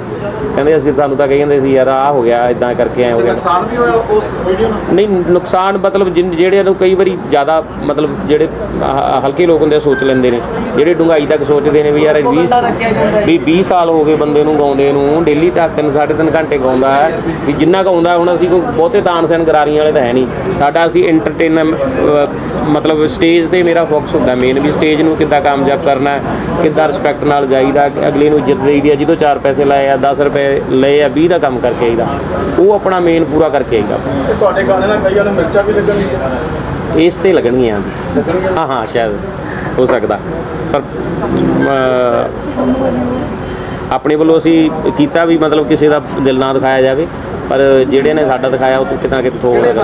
[SPEAKER 1] ਕਹਿੰਦੇ ਅਸੀਂ ਤੁਹਾਨੂੰ ਤਾਂ ਕਹਿੰਦੇ ਸੀ ਯਾਰ ਆਹ ਹੋ ਗਿਆ ਇਦਾਂ ਕਰਕੇ ਐ ਹੋ ਗਿਆ।
[SPEAKER 3] ਨੁਕਸਾਨ ਵੀ ਹੋਇਆ ਉਸ ਵੀਡੀਓ ਨਾਲ
[SPEAKER 1] ਨਹੀਂ ਨੁਕਸਾਨ ਮਤਲਬ ਜਿਹੜੇ ਨੂੰ ਕਈ ਵਾਰੀ ਜ਼ਿਆਦਾ ਮਤਲਬ ਜਿਹੜੇ ਹਲਕੇ ਲੋਕ ਹੁੰਦੇ ਆ, ਸੋਚ ਲੈਂਦੇ ਨੇ। ਜਿਹੜੇ ਡੂੰਘਾਈ ਤੱਕ ਸੋਚਦੇ ਨੇ ਵੀ ਯਾਰ 20 ਵੀ 20 ਸਾਲ ਹੋ ਗਏ ਬੰਦੇ ਨੂੰ ਗਾਉਂਦੇ ਨੂੰ ਡੇਲੀ ਤਾਂ 3 3.5 ਘੰਟੇ ਗਾਉਂਦਾ ਹੈ। ਵੀ ਜਿੰਨਾ ਗਾਉਂਦਾ ਹੁਣ ਅਸੀਂ ਕੋਈ ਬਹੁਤੇ ਤਾਨਸੈਨ ਗਰਾਰੀਆਂ ਵਾਲੇ ਤਾਂ ਹੈ ਨਹੀਂ। ਸਾਡਾ ਅਸੀਂ ਐਂਟਰਟੇਨ ਮਤਲਬ ਸਟੇਜ ਤੇ ਮੇਰਾ ਫੋਕਸ ਹੁੰਦਾ ਮੇਨ ਵੀ ਸਟੇਜ ਨੂੰ ਕਿੱਦਾਂ ਕਾਮਯਾਬ ਕਰਨਾ ਕਿੱਦਾਂ ਰਿਸਪੈਕਟ ਨਾਲ ਜਾਈਦਾ ਕਿ ਅਗਲੇ ਨੂੰ ਇੱਜ਼ਤ ਦੇਈਦੀ ਆ ਜਦੋਂ 4 ਪੈਸੇ ਲਾਏ ਆ 10 ਰੁਪਏ ਲਏ ਆ 20 ਦਾ ਕੰਮ ਕਰਕੇ ਆਈਦਾ। ਉਹ ਆਪਣਾ ਮੇਨ ਪੂਰਾ ਕਰਕੇ ਆਈਦਾ।
[SPEAKER 2] ਤੁਹਾਡੇ ਗਾਣੇ ਨਾਲ ਕਈਆਂ ਨੂੰ ਮਿਰਚਾਂ ਵੀ ਲੱਗਣਗੀਆਂ।
[SPEAKER 1] ਇਸ ਤੇ ਲੱਗਣਗੀਆਂ ਹਾਂ ਹਾਂ ਸ਼ਾਇਦ ਹੋ ਸਕਦਾ। ਪਰ ਆਪਣੇ ਵੱਲੋਂ ਅਸੀਂ ਕੀਤਾ ਵੀ ਮਤਲਬ ਕਿਸੇ ਦਾ ਦਿਲ ਨਾ ਦਿਖਾਇਆ ਜਾਵੇ ਪਰ ਜਿਹੜੇ ਨੇ ਸਾਡਾ ਦਿਖਾਇਆ ਉਹ ਕਿਤੇ ਨਾ ਕਿਤੇ ਥੋੜਾ
[SPEAKER 7] ਜੀ?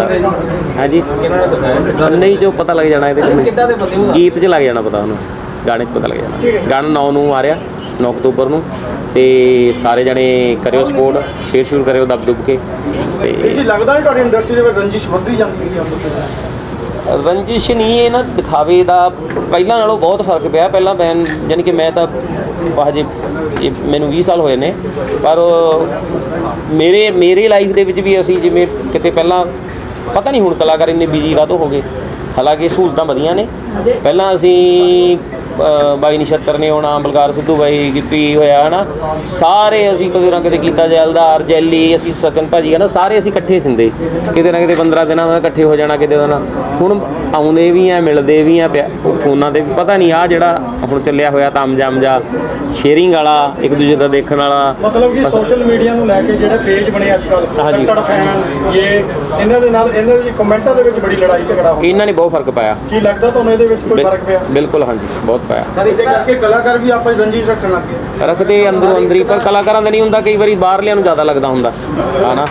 [SPEAKER 1] ਹਾਂਜੀ
[SPEAKER 7] ਨੇ
[SPEAKER 1] ਨਹੀਂ ਜੋ ਪਤਾ ਲੱਗ ਜਾਣਾ ਇਹਦੇ
[SPEAKER 7] ਹੋ
[SPEAKER 1] ਗੀਤ 'ਚ ਲੱਗ ਜਾਣਾ ਪਤਾ ਉਹਨੂੰ। ਗਾਣੇ 'ਚ ਪਤਾ ਲੱਗ ਜਾਣਾ। ਗਾਣਾ 9 ਨੂੰ ਆ ਰਿਹਾ। 9 ਅਕਤੂਬਰ ਨੂੰ ਤੇ ਸਾਰੇ ਜਣੇ ਕਰਿਓ ਸਪੋਰਟ ਸ਼ੇਅਰ ਸ਼ੁਰੂ ਕਰਿਓ ਦਬ ਦੁਬ ਕੇ ਤੇ
[SPEAKER 2] ਜੀ ਲੱਗਦਾ ਨਹੀਂ ਤੁਹਾਡੀ ਇੰਡਸਟਰੀ ਦੇ ਵਿੱਚ ਰੰਜਿਸ਼ ਵੱਧਦੀ ਜਾਂਦੀ ਹੈ
[SPEAKER 1] ਰੰਜਿਸ਼ ਨਹੀਂ ਇਹ ਨਾ ਦਿਖਾਵੇ ਦਾ ਪਹਿਲਾਂ ਨਾਲੋਂ ਬਹੁਤ ਫ਼ਰਕ ਪਿਆ। ਪਹਿਲਾਂ ਮੈਂ ਯਾਨੀ ਕਿ ਮੈਂ ਤਾਂ ਹਜੇ ਮੈਨੂੰ 20 ਸਾਲ ਹੋਏ ਨੇ ਪਰ ਮੇਰੇ ਮੇਰੇ ਲਾਈਫ ਦੇ ਵਿੱਚ ਵੀ ਅਸੀਂ ਜਿਵੇਂ ਕਿਤੇ ਪਹਿਲਾਂ ਪਤਾ ਨਹੀਂ ਹੁਣ ਕਲਾਕਾਰ ਇੰਨੇ ਬਿਜ਼ੀ ਕਾਹਤੋਂ ਹੋ ਗਏ। ਹਾਲਾਂਕਿ ਸਹੂਲਤਾਂ ਵਧੀਆਂ ਨੇ। ਪਹਿਲਾਂ ਅਸੀਂ ਬਾਈ ਨਛੱਤਰ ਨੇ ਆਉਣਾ ਬਲਕਾਰ ਸਿੱਧੂ ਬਾਈ ਗਿੱਪੀ ਹੋਇਆ ਹਨਾ? ਸਾਰੇ ਅਸੀਂ ਕਦੇ ਨਾ ਕਦੇ ਕੀਤਾ ਜੈਲਦਾਰ ਜੈਲੀ ਅਸੀਂ ਸਚਨ ਭਾਜੀ ਹਨਾ? ਸਾਰੇ ਅਸੀਂ ਇਕੱਠੇ ਸਿੰਦੇ। ਕਿਤੇ ਨਾ ਕਿਤੇ 15 ਦਿਨਾਂ ਦਾ ਇਕੱਠੇ ਹੋ ਜਾਣਾ ਕਿਤੇ ਨਾ। ਹੁਣ ਆਉਂਦੇ ਵੀ ਆ ਮਿਲਦੇ ਵੀ ਆ ਫੋਨਾਂ ਤੇ ਪਤਾ ਨਹੀਂ ਆ ਜਿਹੜਾ ਹੁਣ ਚੱਲਿਆ ਹੋਇਆ ਤਮ ਜਮ ਜਾ ਸ਼ੇਅਰਿੰਗ ਵਾਲਾ ਇੱਕ ਦੂਜੇ ਦਾ ਦੇਖਣ ਵਾਲਾ।
[SPEAKER 2] ਮਤਲਬ ਕਿ ਸੋਸ਼ਲ ਮੀਡੀਆ ਨੂੰ ਲੈ ਕੇ ਜਿਹੜੇ ਪੇਜ ਬਣੇ ਅੱਜ ਕੱਲ
[SPEAKER 1] ਹਾਂਜੀ।
[SPEAKER 2] ਤੁਹਾਡਾ ਫੈਨ ਇਹ ਇਹਨਾਂ ਦੇ ਨਾਲ ਇਹਨਾਂ ਦੇ ਕਮੈਂਟਾਂ ਦੇ ਵਿੱਚ ਬੜੀ ਲੜਾਈ ਝਗੜਾ ਹੋ
[SPEAKER 1] ਇਹਨਾਂ ਨੇ ਬਹੁਤ ਫ਼ਰਕ ਪਾਇਆ।
[SPEAKER 2] ਕੀ ਲੱਗਦਾ ਤੁਹਾਨੂੰ ਇਹਦੇ ਵਿੱਚ ਕੋਈ ਫ਼ਰਕ ਪਿਆ?
[SPEAKER 1] ਬਿਲਕੁਲ ਹਾਂਜੀ ਬਹੁਤ ਪਾਇਆ।
[SPEAKER 2] ਇਹਦੇ ਕਰਕੇ ਕਲਾਕਾਰ ਵੀ ਆਪਾਂ ਰੰਜਿਸ਼ ਰੱਖਣ ਲੱਗ
[SPEAKER 1] ਰੱਖਦੇ ਅੰਦਰੋਂ ਅੰਦਰੀ ਪਰ ਕਲਾਕਾਰਾਂ ਦਾ ਨਹੀਂ ਹੁੰਦਾ ਕਈ ਵਾਰੀ ਬਾਹਰਲਿਆਂ ਨੂੰ ਜ਼ਿਆਦਾ ਲੱਗਦਾ ਹੁੰਦਾ ਹਨਾ